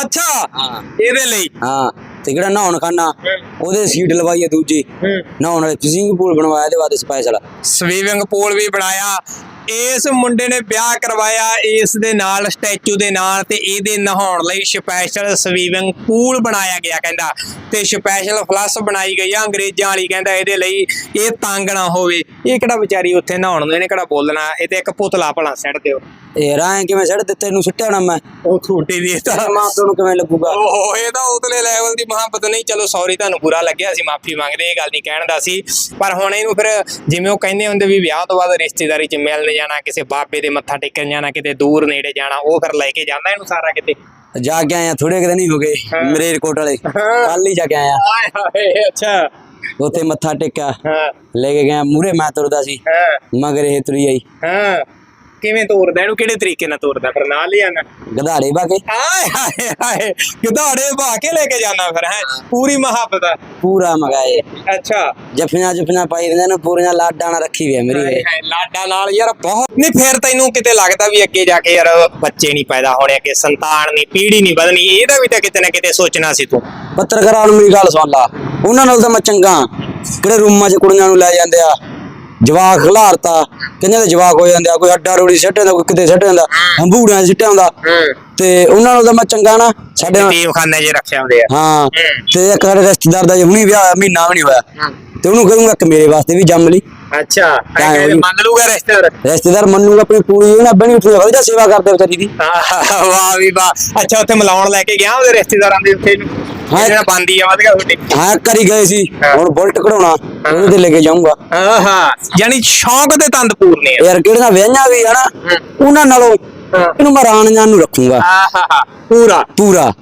ਅੱਛਾ ਹਾਂ। ਇਹਦੇ ਲਈ? ਹਾਂ। ਤੇ ਕਿਹੜਾ ਨਹਾਉਣ ਖਾਨਾ ਉਹਦੇ ਸੀਟ ਲਵਾਈ ਆ ਦੂਜੀ। ਹੂੰ। ਨਹਾਉਣ ਵਾਲੇ ਸਵਿਮਿੰਗ ਪੂਲ ਬਣਵਾਇਆ ਇਹਦੇ ਵਾਸਤੇ ਸਪੈਸ਼ਲ ਸਵੀਮਿੰਗ ਪੂਲ ਵੀ ਬਣਾਇਆ। ਇਸ ਮੁੰਡੇ ਨੇ ਵਿਆਹ ਕਰਵਾਇਆ ਇਸ ਦੇ ਨਾਲ ਸਟੈਚੂ ਦੇ ਨਾਲ ਤੇ ਇਹਦੇ ਨਹਾਉਣ ਲਈ ਸਪੈਸ਼ਲ ਸਵੀਮਿੰਗ ਪੂਲ ਬਣਾਇਆ ਗਿਆ ਕਹਿੰਦਾ। ਤੇ ਸਪੈਸ਼ਲ ਫਲੱਸ ਬਣਾਈ ਗਈ ਆ ਅੰਗਰੇਜ਼ਾਂ ਵਾਲੀ ਕਹਿੰਦਾ ਇਹਦੇ ਲਈ ਇਹ ਤੰਗ ਨਾ ਹੋਵੇ। ਇਹ ਕਿਹੜਾ ਵਿਚਾਰੀ ਉੱਥੇ ਨਹਾਉਣ ਨੂੰ ਇਹਨੇ ਕਿਹੜਾ ਬੋਲਣਾ? ਇਹ ਤੇ ਇੱਕ ਪੁਤਲਾ ਭਲਾ ਸੱਟ ਦਿਓ। ਇਹ ਰਾਂ ਕਿਵੇਂ ਛੱਡ ਦਿੱਤੇ? ਨੂੰ ਸੁੱਟਿਆ ਹੋਣਾ ਮੈਂ। ਉਹ ਛੋਟੀ ਦੀ ਤਾਂ ਮਾਂ ਪਿਓ ਨੂੰ ਕਿਵੇਂ ਲੱਗੂਗਾ? ਓਹ ਇਹ ਤਾਂ ਉਤਲੇ ਲੈਵਲ ਦੀ ਮੁਹੱਬਤ ਨਹੀਂ ਚਲੋ ਸੌਰੀ ਤੁਹਾਨੂੰ ਬੁਰਾ ਲੱਗਿਆ ਅਸੀਂ ਮਾਫੀ ਮੰਗਦੇ ਇਹ ਗੱਲ ਨਹੀਂ ਕਹਿਣ ਦਾ ਸੀ। ਪਰ ਹੁਣ ਇਹਨੂੰ ਫਿਰ ਜਿਵੇਂ ਉਹ ਕਹਿੰਦੇ ਹੁੰਦੇ ਵੀ ਵਿਆਹ ਤੋਂ ਬਾਅਦ ਰਿਸ਼ਤੇਦਾਰੀ 'ਚ ਮਿਲਣ ਜਾਣਾ ਕਿਸੇ ਬਾਬੇ ਦੇ ਮੱਥਾ ਟੇਕਣ ਜਾਣਾ ਕਿਤੇ ਦੂਰ ਨੇੜੇ ਜਾਣਾ ਉਹ ਫਿਰ ਲੈ ਕੇ ਜਾਂਦਾ ਇਹਨੂੰ ਸਾਰਾ ਕਿਤੇ। ਜਾ ਕੇ ਆਇਆ ਥੋੜੇ ਕੁ ਦਿਨ ਹੀ ਹੋ ਗਏ। ਮੇਰੇ ਕੋਟ ਵਾਲੇ। ਕੱਲ ਹੀ ਜਾ ਕੇ ਆਇਆ। ਆਏ ਹਾਏ ਅੱਛਾ। ਉੱਥੇ ਮੱਥਾ ਟੇਕਿਆ। ਹਾਂ। ਲੈ ਕੇ ਗਿਆ। ਮੂਰੇ ਮੈਂ ਤੁਰਦਾ ਸੀ। ਹਾਂ। ਮਗਰ ਇਹ ਤੁਰੀ ਆਈ। ਹਾਂ। ਕਿਵੇਂ ਤੋਰਦਾ? ਇਹਨੂੰ ਕਿਹੜੇ ਤਰੀਕੇ ਨਾਲ ਤੋਰਦਾ? ਫਿਰ ਨਾਲ ਲਿਆਣਾ ਗਧਾੜੇ ਬਾਕੇ ਆਏ ਹਾਏ ਹਾਏ ਗਿਧਾੜੇ ਬਾ ਕੇ ਲੈ ਕੇ ਜਾਣਾ ਫਿਰ ਹੈ? ਪੂਰੀ ਮੁਹੱਬਤ ਆ। ਪੂਰਾ ਮਗਾਏ। ਅੱਛਾ। ਜਫੀਆਂ ਜਫੀਆਂ ਪਾਈ ਦਿੰਦੇ ਨੇ ਪੂਰੀਆਂ ਲਾਡਾਂ ਨਾਲ ਰੱਖੀ ਵੀ ਆ ਮੇਰੀ ਲਾਡਾ ਨਾਲ ਯਾਰ ਬਹੁਤ। ਨਹੀਂ ਫਿਰ ਤੈਨੂੰ ਕਿਤੇ ਲੱਗਦਾ ਵੀ ਅੱਗੇ ਜਾ ਕੇ ਯਾਰ ਬੱਚੇ ਨਹੀਂ ਪੈਦਾ ਹੋਣੇ ਅੱਗੇ ਸੰਤਾਨ ਨਹੀਂ ਪੀੜ੍ਹੀ ਨਹੀਂ ਵਧਣੀ ਇਹਦਾ ਵੀ ਤਾਂ ਕਿਤੇ ਨਾ ਕਿਤੇ ਸੋਚਣਾ ਸੀ ਤੂੰ। ਪੱਤਰਕਾਰਾਂ ਨੂੰ ਮੇਰੀ ਗੱਲ ਸੁਣ ਲਾ। ਉਹਨਾਂ ਨਾਲ ਤਾਂ ਮੈਂ ਚੰਗਾ। ਕਿਹੜੇ ਰੂਮਾਂ 'ਚ ਕੁੜੀਆਂ ਨੂੰ ਲੈ ਜਾਂਦੇ ਆ? ਜਵਾਕ ਖਿਲਾਰਤਾ। ਕਿੰਨੇ ਦੇ ਜਵਾਕ ਹੋ ਜਾਂਦੇ ਆ ਕੋਈ ਅੱਡਾ ਰੋੜੀ ਸਿੱਟ ਜਾਂਦਾ ਕੋਈ ਕਿਤੇ ਸਿੱਟ ਜਾਂਦਾ ਹੰਬੂੜਿਆਂ ਸਿੱਟ ਜਾਂਦਾ ਤੇ ਉਹਨਾਂ ਨੂੰ ਤਾਂ ਮੈਂ ਚੰਗਾ ਨਾ ਸਾਡੇ ਟੀਵਖਾਨੇ 'ਚ ਰੱਖਿਆ ਹੁੰਦੇ ਆ। ਹਾਂ ਤੇ ਇੱਕ ਸਾਡੇ ਰਿਸ਼ਤੇਦਾਰ ਦਾ ਜੇ ਹੁਣੀ ਵਿਆਹ ਮਹੀਨਾ ਵੀ ਨਹੀਂ ਹੋਇਆ। ਤੇ ਉਹਨੂੰ ਕਰੂੰਗਾ ਕਿ ਮੇਰੇ ਵਾਸਤੇ ਵੀ ਜੰਮ ਲਈ। ਅੱਛਾ ਮੰਨ ਲੂਗਾ ਰਿਸ਼ਤੇਦਾਰ? ਰਿਸ਼ਤੇਦਾਰ ਮੰਨੂਗਾ ਆਪਣੀ ਪੂਰੀ ਉਹ ਨਾ ਬਣੀ ਉੱਠੀ ਵਧੀਆ ਸੇਵਾ ਕਰਦੇ ਵਿਚਾਰੀ ਦੀ। ਵਾਹ ਵੀ ਵਾਹ। ਅੱਛਾ ਉੱਥੇ ਮਿਲਾਉਣ ਲੈ ਕੇ ਗਿਆ ਉਹਦੇ ਰਿਸ਼ਤੇਦਾਰਾਂ ਦੇ ਉੱਥੇ ਨੂੰ ਹਾਂ। ਜਿਹੜਾ ਬੰਦੀ ਆ ਵਧੀਆ ਤੁਹਾਡੇ ਹਾਂ ਕਰੀ ਗਏ ਸੀ। ਹੁਣ ਬੁਲਟ ਕਢਾਉਣਾ ਉਹਦੇ ਤੇ ਲੈ ਕੇ ਜਾਊਂਗਾ। ਆਹਾ ਯਾਨੀ ਸ਼ੌਂਕ ਦੇ ਤੰਦ ਪੂਰਨੇ ਆ ਯਾਰ ਕਿਹੜੀਆਂ ਵਿਆਹਾਂ ਵੀ ਹਨਾ ਉਹਨਾਂ ਨਾਲੋਂ ਇਹਨੂੰ ਮੈਂ ਰਾਣੀਆਂ ਨੂੰ ਰੱਖੂੰਗਾ। ਆਹਾ ਪੂਰਾ। ਪੂਰਾ।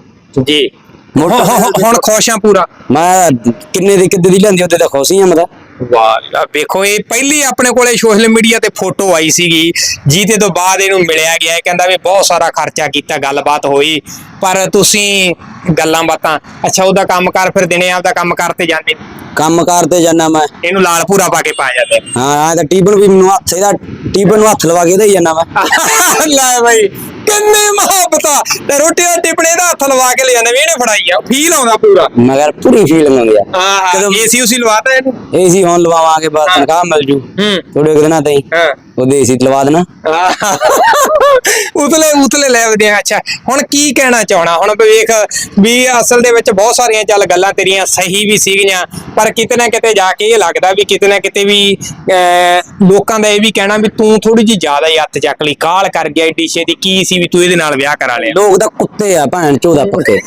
ਜੀ। ਹੁਣ ਖੁਸ਼ ਆ ਪੂਰਾ। ਮੈਂ ਕਿੰਨੇ ਦੀ ਕਿੱਦੇ ਦੀ ਲੈਂਦੀ ਉਹਦੇ ਤਾਂ ਖੁਸ਼ ਹੀ ਆ ਮੈਂ ਤਾਂ। ਵਾਹ ਵੇਖੋ ਇਹ ਪਹਿਲੀ ਆਪਣੇ ਕੋਲੇ ਸੋਸ਼ਲ ਮੀਡੀਆ ਤੇ ਫੋਟੋ ਆਈ ਸੀਗੀ। ਜਿਹਦੇ ਤੋਂ ਬਾਅਦ ਇਹਨੂੰ ਮਿਲਿਆ ਗਿਆ। ਇਹ ਕਹਿੰਦਾ ਵੀ ਬਹੁਤ ਸਾਰਾ ਖਰਚਾ ਕੀਤਾ ਗੱਲਬਾਤ ਹੋਈ। ਪਰ ਤੁਸੀਂ ਗੱਲਾਂ ਬਾਤਾਂ ਅੱਛਾ ਉਹਦਾ ਕੰਮ ਕਰ ਫਿਰ ਦਿਨੇ ਆਪਦਾ ਕੰਮ ਕਰਤੇ ਜਾਂਦੇ? ਕੰਮ ਕਾਰ ਤੇ ਜਾਣਾ ਮੈਂ। ਇਹਨੂੰ ਲਾਲ ਪੂਰਾ ਪਾ ਕੇ ਪਾ ਜਾਂਦੇ। ਹਾਂ ਆ ਤਾਂ ਟੀਬਨ ਵੀ ਮੈਨੂੰ ਹੱਥ ਇਹਦਾ ਟੀਬਨ ਨੂੰ ਹੱਥ ਲਵਾ ਕੇ ਦੇ ਜਾਣਾ ਮੈਂ। ਲੈ ਬਾਈ ਕਿੰਨੇ ਮੁਹੱਬਤਾਂ ਤੇ ਰੋਟੀ ਦਾ ਟਿਪਣੇ ਦਾ ਹੱਥ ਲਵਾ ਕੇ ਲੈ ਜਾਂਦੇ ਵੀ ਇਹਨੇ ਫੜਾਈ ਆ ਫੀਲ ਆਉਂਦਾ ਪੂਰਾ। ਮਗਰ ਪੂਰੀ ਫੀਲਿੰਗ ਆਉਂਦੀ ਆ। ਕਦੋਂ- ਏਸੀ ਉਸੀ ਲਵਾਤਾ ਇਹਨੂੰ? ਏਸੀ ਹੁਣ ਲਵਾਵਾਂਗੇ ਬਾਅਦ ਹਾਂ। ਤਨਖਾਹ ਮਿਲ ਜੂ। ਹੂੰ। ਥੋੜੇ ਦਿਨਾਂ ਤੇ ਹੀ। ਏਸੀ ਲਵਾ ਦੇਣਾ। ਉਤਲੇ ਉਤਲੇ ਲੈਵਲ ਦੀਆਂ ਅੱਛਾ। ਹੁਣ ਕੀ ਕਹਿਣਾ ਚਾਹਣਾ? ਹੁਣ ਵੇਖ ਵੀ ਅਸਲ ਦੇ ਵਿੱਚ ਬਹੁਤ ਸਾਰੀਆਂ ਚੱਲ ਗੱਲਾਂ ਤੇਰੀਆਂ ਸਹੀ ਵੀ ਸੀਗੀਆਂ ਪਰ ਕਿਤੇ ਨਾ ਕਿਤੇ ਜਾ ਕੇ ਇਹ ਲੱਗਦਾ ਵੀ ਕਿਤੇ ਨਾ ਕਿਤੇ ਵੀ ਲੋਕਾਂ ਦਾ ਇਹ ਵੀ ਕਹਿਣਾ ਵੀ ਤੂੰ ਥੋੜੀ ਜਿਹੀ ਜ਼ਿਆਦਾ ਹੀ ਹੱਥ ਚੱਕ ਲਈ। ਕਾਲ ਕਰ ਗਿਆ ਏਡੀ ਛੇਤੀ ਕੀ ਸੀ ਵੀ ਤੂੰ ਇਹਦੇ ਨਾਲ ਵਿਆਹ ਕਰਾ ਲਿਆ? ਲੋਕ ਤਾਂ ਕੁੱਤੇ ਆ ਭੈਣ ਚੋਦਾ ਪੱਕੇ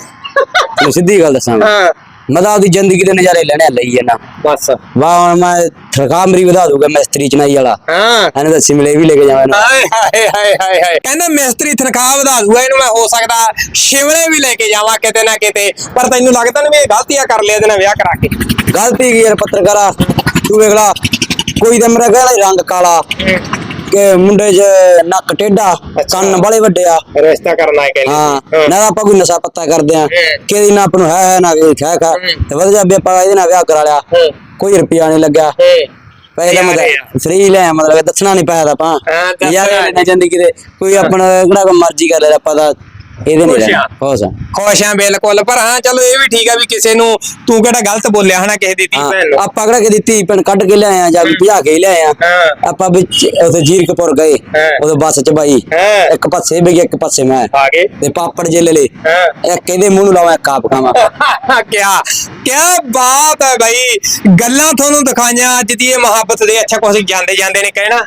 ਸਿੱਧੀ ਗੱਲ ਦੱਸਾਂ। ਹਾਂ। ਮੈਂ ਤਾਂ ਆਪਦੀ ਜ਼ਿੰਦਗੀ ਦੇ ਨਜ਼ਾਰੇ ਲੈਣੇ ਆ, ਲਈ ਜਾਣਾ ਬਸ। ਵਾਹ ਹੁਣ ਮੈਂ ਤਨਖਾਹ ਮੇਰੀ ਵਧਾ ਦੂਗਾ ਮਿਸਤਰੀ ਚਨਾਈ ਵਾਲਾ। ਹਾਂ। ਇਹਨੂੰ ਤਾਂ ਸਿਮਲੇ ਵੀ ਲੈ ਕੇ ਜਾਵਾਂ ਇਹਨੂੰ। ਹਾਏ ਹਾਏ ਹਾਏ ਹਾਏ ਹਾਏ। ਕਹਿੰਦਾ ਮਿਸਤਰੀ ਤਨਖਾਹ ਵਧਾ ਦੂਗਾ ਇਹਨੂੰ ਮੈਂ ਹੋ ਸਕਦਾ ਸ਼ਿਮਲੇ ਵੀ ਲੈ ਕੇ ਜਾਵਾਂ ਕਿਤੇ ਨਾ ਕਿਤੇ। ਪਰ ਤੈਨੂੰ ਲੱਗਦਾ ਨਾ ਵੀ ਇਹ ਗਲਤੀਆਂ ਕਰ ਲਿਆ ਇਹਦੇ ਨਾਲ ਵਿਆਹ ਕਰਾ ਕੇ? ਗਲਤੀ ਕੀ ਯਾਰ ਪੱਤਰਕਾਰਾ? ਤੂੰ ਵੇਖ ਲਾ। ਕੋਈ ਤਾਂ ਮੇਰਾ ਕਹਿੰਦਾ ਰੰਗ ਕਾਲਾ। ਕਿ ਮੁੰਡੇ 'ਚ ਨੱਕ ਟੇਢਾ ਕੰਨ ਬੜੇ ਵੱਡੇ ਆ। ਰਿਸ਼ਤਾ ਕਰਨਾ ਹੈ ਹਾਂ ਨਾ ਆਪਾਂ ਕੋਈ ਨਸ਼ਾ ਪੱਤਾ ਕਰਦੇ ਆ। ਕਿਹਦੀ ਨਾ ਆਪਾਂ ਨੂੰ ਹੈ ਹੈ ਨਾ ਵੇਖ ਹੈ ਖਾ। ਤੇ ਵਧੀਆ ਵੀ ਆਪਾਂ ਇਹਦੇ ਨਾਲ ਵਿਆਹ ਕਰਾ ਲਿਆ। ਕੋਈ ਰੁਪਿਆ ਨਹੀਂ ਲੱਗਿਆ। ਪੈਸੇ ਦਾ ਮਤਲਬ ਫ੍ਰੀ ਲੈ ਮਤਲਬ ਦੱਸਣਾ ਨਹੀਂ ਪੈਸਾ ਆਪਾਂ। ਯਾਰ ਨੀ। ਨਾ ਜਾਂਦੀ ਕਿਤੇ ਕੋਈ ਆਪਣਾ ਕਿਹੜਾ ਮਰਜ਼ੀ ਕਰ ਲੈ ਆਪਾਂ ਤਾਂ ਇਹਦੇ ਨਹੀਂ ਖੁਸ਼ ਆ। ਖੁਸ਼ ਆ। ਖੁਸ਼ ਆ ਬਿਲਕੁਲ। ਪਰ ਹਾਂ ਚਲੋ ਇਹ ਵੀ ਠੀਕ ਆ ਵੀ ਕਿਸੇ ਨੂੰ ਤੂੰ ਕਿਹੜਾ ਗਲਤ ਬੋਲਿਆ ਹਨਾ ਕਿਸੇ ਦੀ ਧੀ ਭੈਣ ਨੂੰ। ਆਪਾਂ ਕਿਹੜਾ ਕਿ ਦਿੱਤੀ ਪਿੰਡ ਕੱਢ ਕੇ ਲਿਆਏ ਆ ਜਾਂ ਭਜਾ ਕੇ ਲਿਆਏ ਆ। ਹਾਂ। ਆਪਾਂ ਵਿੱਚ ਉਥੇ ਜੀਰਕਪੁਰ ਗਏ ਹਾਂ। ਉਦੋਂ ਬੱਸ ਚ ਬਾਈ। ਹਾਂ। ਇੱਕ ਪਾਸੇ ਬਈ ਇੱਕ ਪਾਸੇ ਮੈਂ। ਆ ਗਏ। ਤੇ ਪਾਪੜ ਜੇ ਲੈ ਲੇ ਹਾਂ। ਇੱਕ ਇਹਦੇ ਮੂੰਹ ਨੂੰ ਲਾਵਾਂ ਇੱਕ ਆਪ ਖਾਵਾਂ। ਕਿਆ ਕਿਆ ਬਾਤ ਹੈ ਭਾਈ ਗੱਲਾਂ ਤੁਹਾਨੂੰ ਦਿਖਾਈਆਂ ਅੱਜ ਦੀ ਇਹ ਮੁਹੱਬਤ ਦੇ ਅੱਛਾ ਕੁਝ ਜਾਂਦੇ ਜਾਂਦੇ ਨੇ ਕਹਿਣਾ।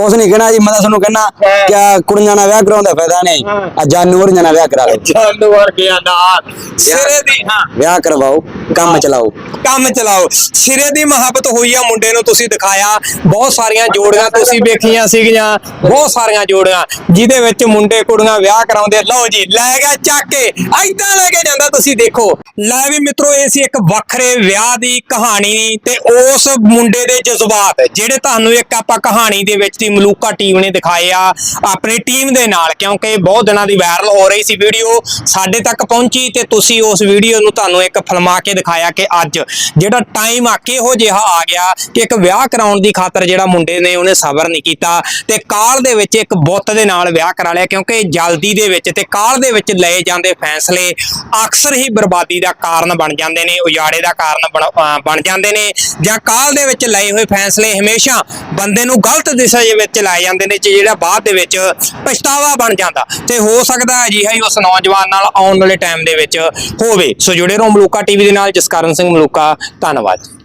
ਕੁਛ ਨਹੀਂ ਕਹਿਣਾ ਜੀ ਮੈਂ ਤਾਂ ਤੁਹਾਨੂੰ ਕਹਿਣਾ। ਕਿਆ ਕੁੜੀਆਂ ਨਾਲ ਵਿਆਹ ਕਰਾਉਂਦਾ ਫਾਇਦਾ ਨਹੀਂ। ਆ ਜਾਨਵਰ ਨਾਲ ਵਿਆਹ ਕਰਾ ਲਓ। ਜਾਨਵਰ ਗਿਆ ਨਾਲ ਸਿਰੇ ਦੀ ਹਾਂ। ਵਿਆਹ ਕਰਵਾਓ। ਕੰਮ ਚਲਾਓ। ਕੰਮ ਚਲਾਓ। ਸਿਰੇ ਦੀ ਮੁਹੱਬਤ ਹੋਈ ਆ ਮੁੰਡੇ ਨੂੰ ਤੁਸੀਂ ਦਿਖਾਇਆ। ਬਹੁਤ ਸਾਰੀਆਂ ਜੋੜੀਆਂ ਤੁਸੀਂ ਵੇਖੀਆਂ ਸੀਗੀਆਂ। ਬਹੁਤ ਸਾਰੀਆਂ ਜੋੜੀਆਂ, ਜਿਹਦੇ ਵਿੱਚ ਮੁੰਡੇ ਕੁੜੀਆਂ ਵਿਆਹ ਕਰਾਉਂਦੇ ਲਓ ਜੀ, ਲੈ ਗਿਆ ਚੱਕ ਕੇ। ਐਦਾਂ ਲੈ ਕੇ ਜਾਂਦਾ ਤੁਸੀਂ ਦੇਖੋ। ਲੈ ਵੀ ਮਿੱਤਰੋ, ਇਹ ਸੀ ਇੱਕ ਵੱਖਰੇ ਵਿਆਹ ਦੀ ਕਹਾਣੀ ਤੇ ਉਸ ਮੁੰਡੇ ਦੇ ਜਜ਼ਬਾਤ, ਜਿਹੜੇ ਤੁਹਾਨੂੰ ਇੱਕ ਆਪਾਂ ਕਹਾਣੀ ਦੇ ਵਿੱਚ ਦੀ ਮਲੂਕਾ ਟੀਮ ਨੇ ਦਿਖਾਏ ਆ ਆਪਣੀ ਟੀਮ ਦੇ ਨਾਲ, ਕਿਉਂਕਿ ਬਹੁਤ ਦਿਨਾਂ ਦੀ ਵਾਇਰਲ ਹੋ ਰਹੀ ਸੀ ਵੀਡੀਓ, ਸਾਡੇ ਤੱਕ ਪਹੁੰਚੀ ਤੇ ਤੁਸੀਂ ਉਸ ਵੀਡੀਓ ਨੂੰ ਤੁਹਾਨੂੰ ਇੱਕ ਫਿਲਮਾ ਕੇ ਦਿਖਾਇਆ ਕਿ ਅੱਜ ਜਿਹੜਾ ਟਾਈਮ ਆ, ਕਿਹੋ ਜਿਹਾ ਆ ਗਿਆ ਕਿ ਇੱਕ ਵਿਆਹ ਕਰਾਉਣ ਦੀ ਖਾਤਰ ਜਿਹੜਾ ਮੁੰਡੇ ਨੇ ਉਹਨੇ ਸਬਰ ਨਹੀਂ ਕੀਤਾ ਤੇ ਕਾਲ ਦੇ ਵਿੱਚ ਇੱਕ ਬੁੱਤ ਦੇ ਨਾਲ ਵਿਆਹ ਕਰਾ ਲਿਆ ਕਿਉਂਕਿ ਜਲਦੀ ਦੇ ਵਿੱਚ ਤੇ ਕਾਲ ਦੇ ਵਿੱਚ ਲਏ ਜਾਂਦੇ ਫੈਸਲੇ ਅਕਸਰ ਹੀ ਬਰਬਾਦੀ ਦਾ ਕਾਰਨ ਬਣ ਜਾਂਦੇ ਨੇ, ਉਜਾੜੇ ਦਾ ਕਾਰਨ ਬਣ- ਜਾਂਦੇ ਨੇ ਜਾਂ ਕਾਲ ਦੇ ਵਿੱਚ ਲਏ ਹੋਏ ਫੈਸਲੇ ਹਮੇਸ਼ਾ ਬੰਦੇ ਨੂੰ ਗਲਤ ਦਿਸ਼ਾ ਦੇ ਵਿੱਚ ਲਾਏ ਜਾਂਦੇ ਨੇ ਤੇ ਜਿਹੜਾ ਬਾਅਦ ਦੇ ਵਿੱਚ ਪਛਤਾਵਾ ਬਣ ਜਾਂਦਾ ਤੇ ਹੋ ਸਕਦਾ ਅਜਿਹਾ ਹੀ ਉਸ ਨੌਜਵਾਨ ਨਾਲ ਆਉਣ ਵਾਲੇ ਟਾਈਮ ਦੇ ਵਿੱਚ ਹੋਵੇ। ਸੋ ਜੁੜੇ ਰਹੋ ਮਲੂਕਾ ਟੀਵੀ ਦੇ ਨਾਲ ਨਾਲ ਜਸਕਰਨ ਸਿੰਘ ਮਲੂਕਾ ਧੰਨਵਾਦ।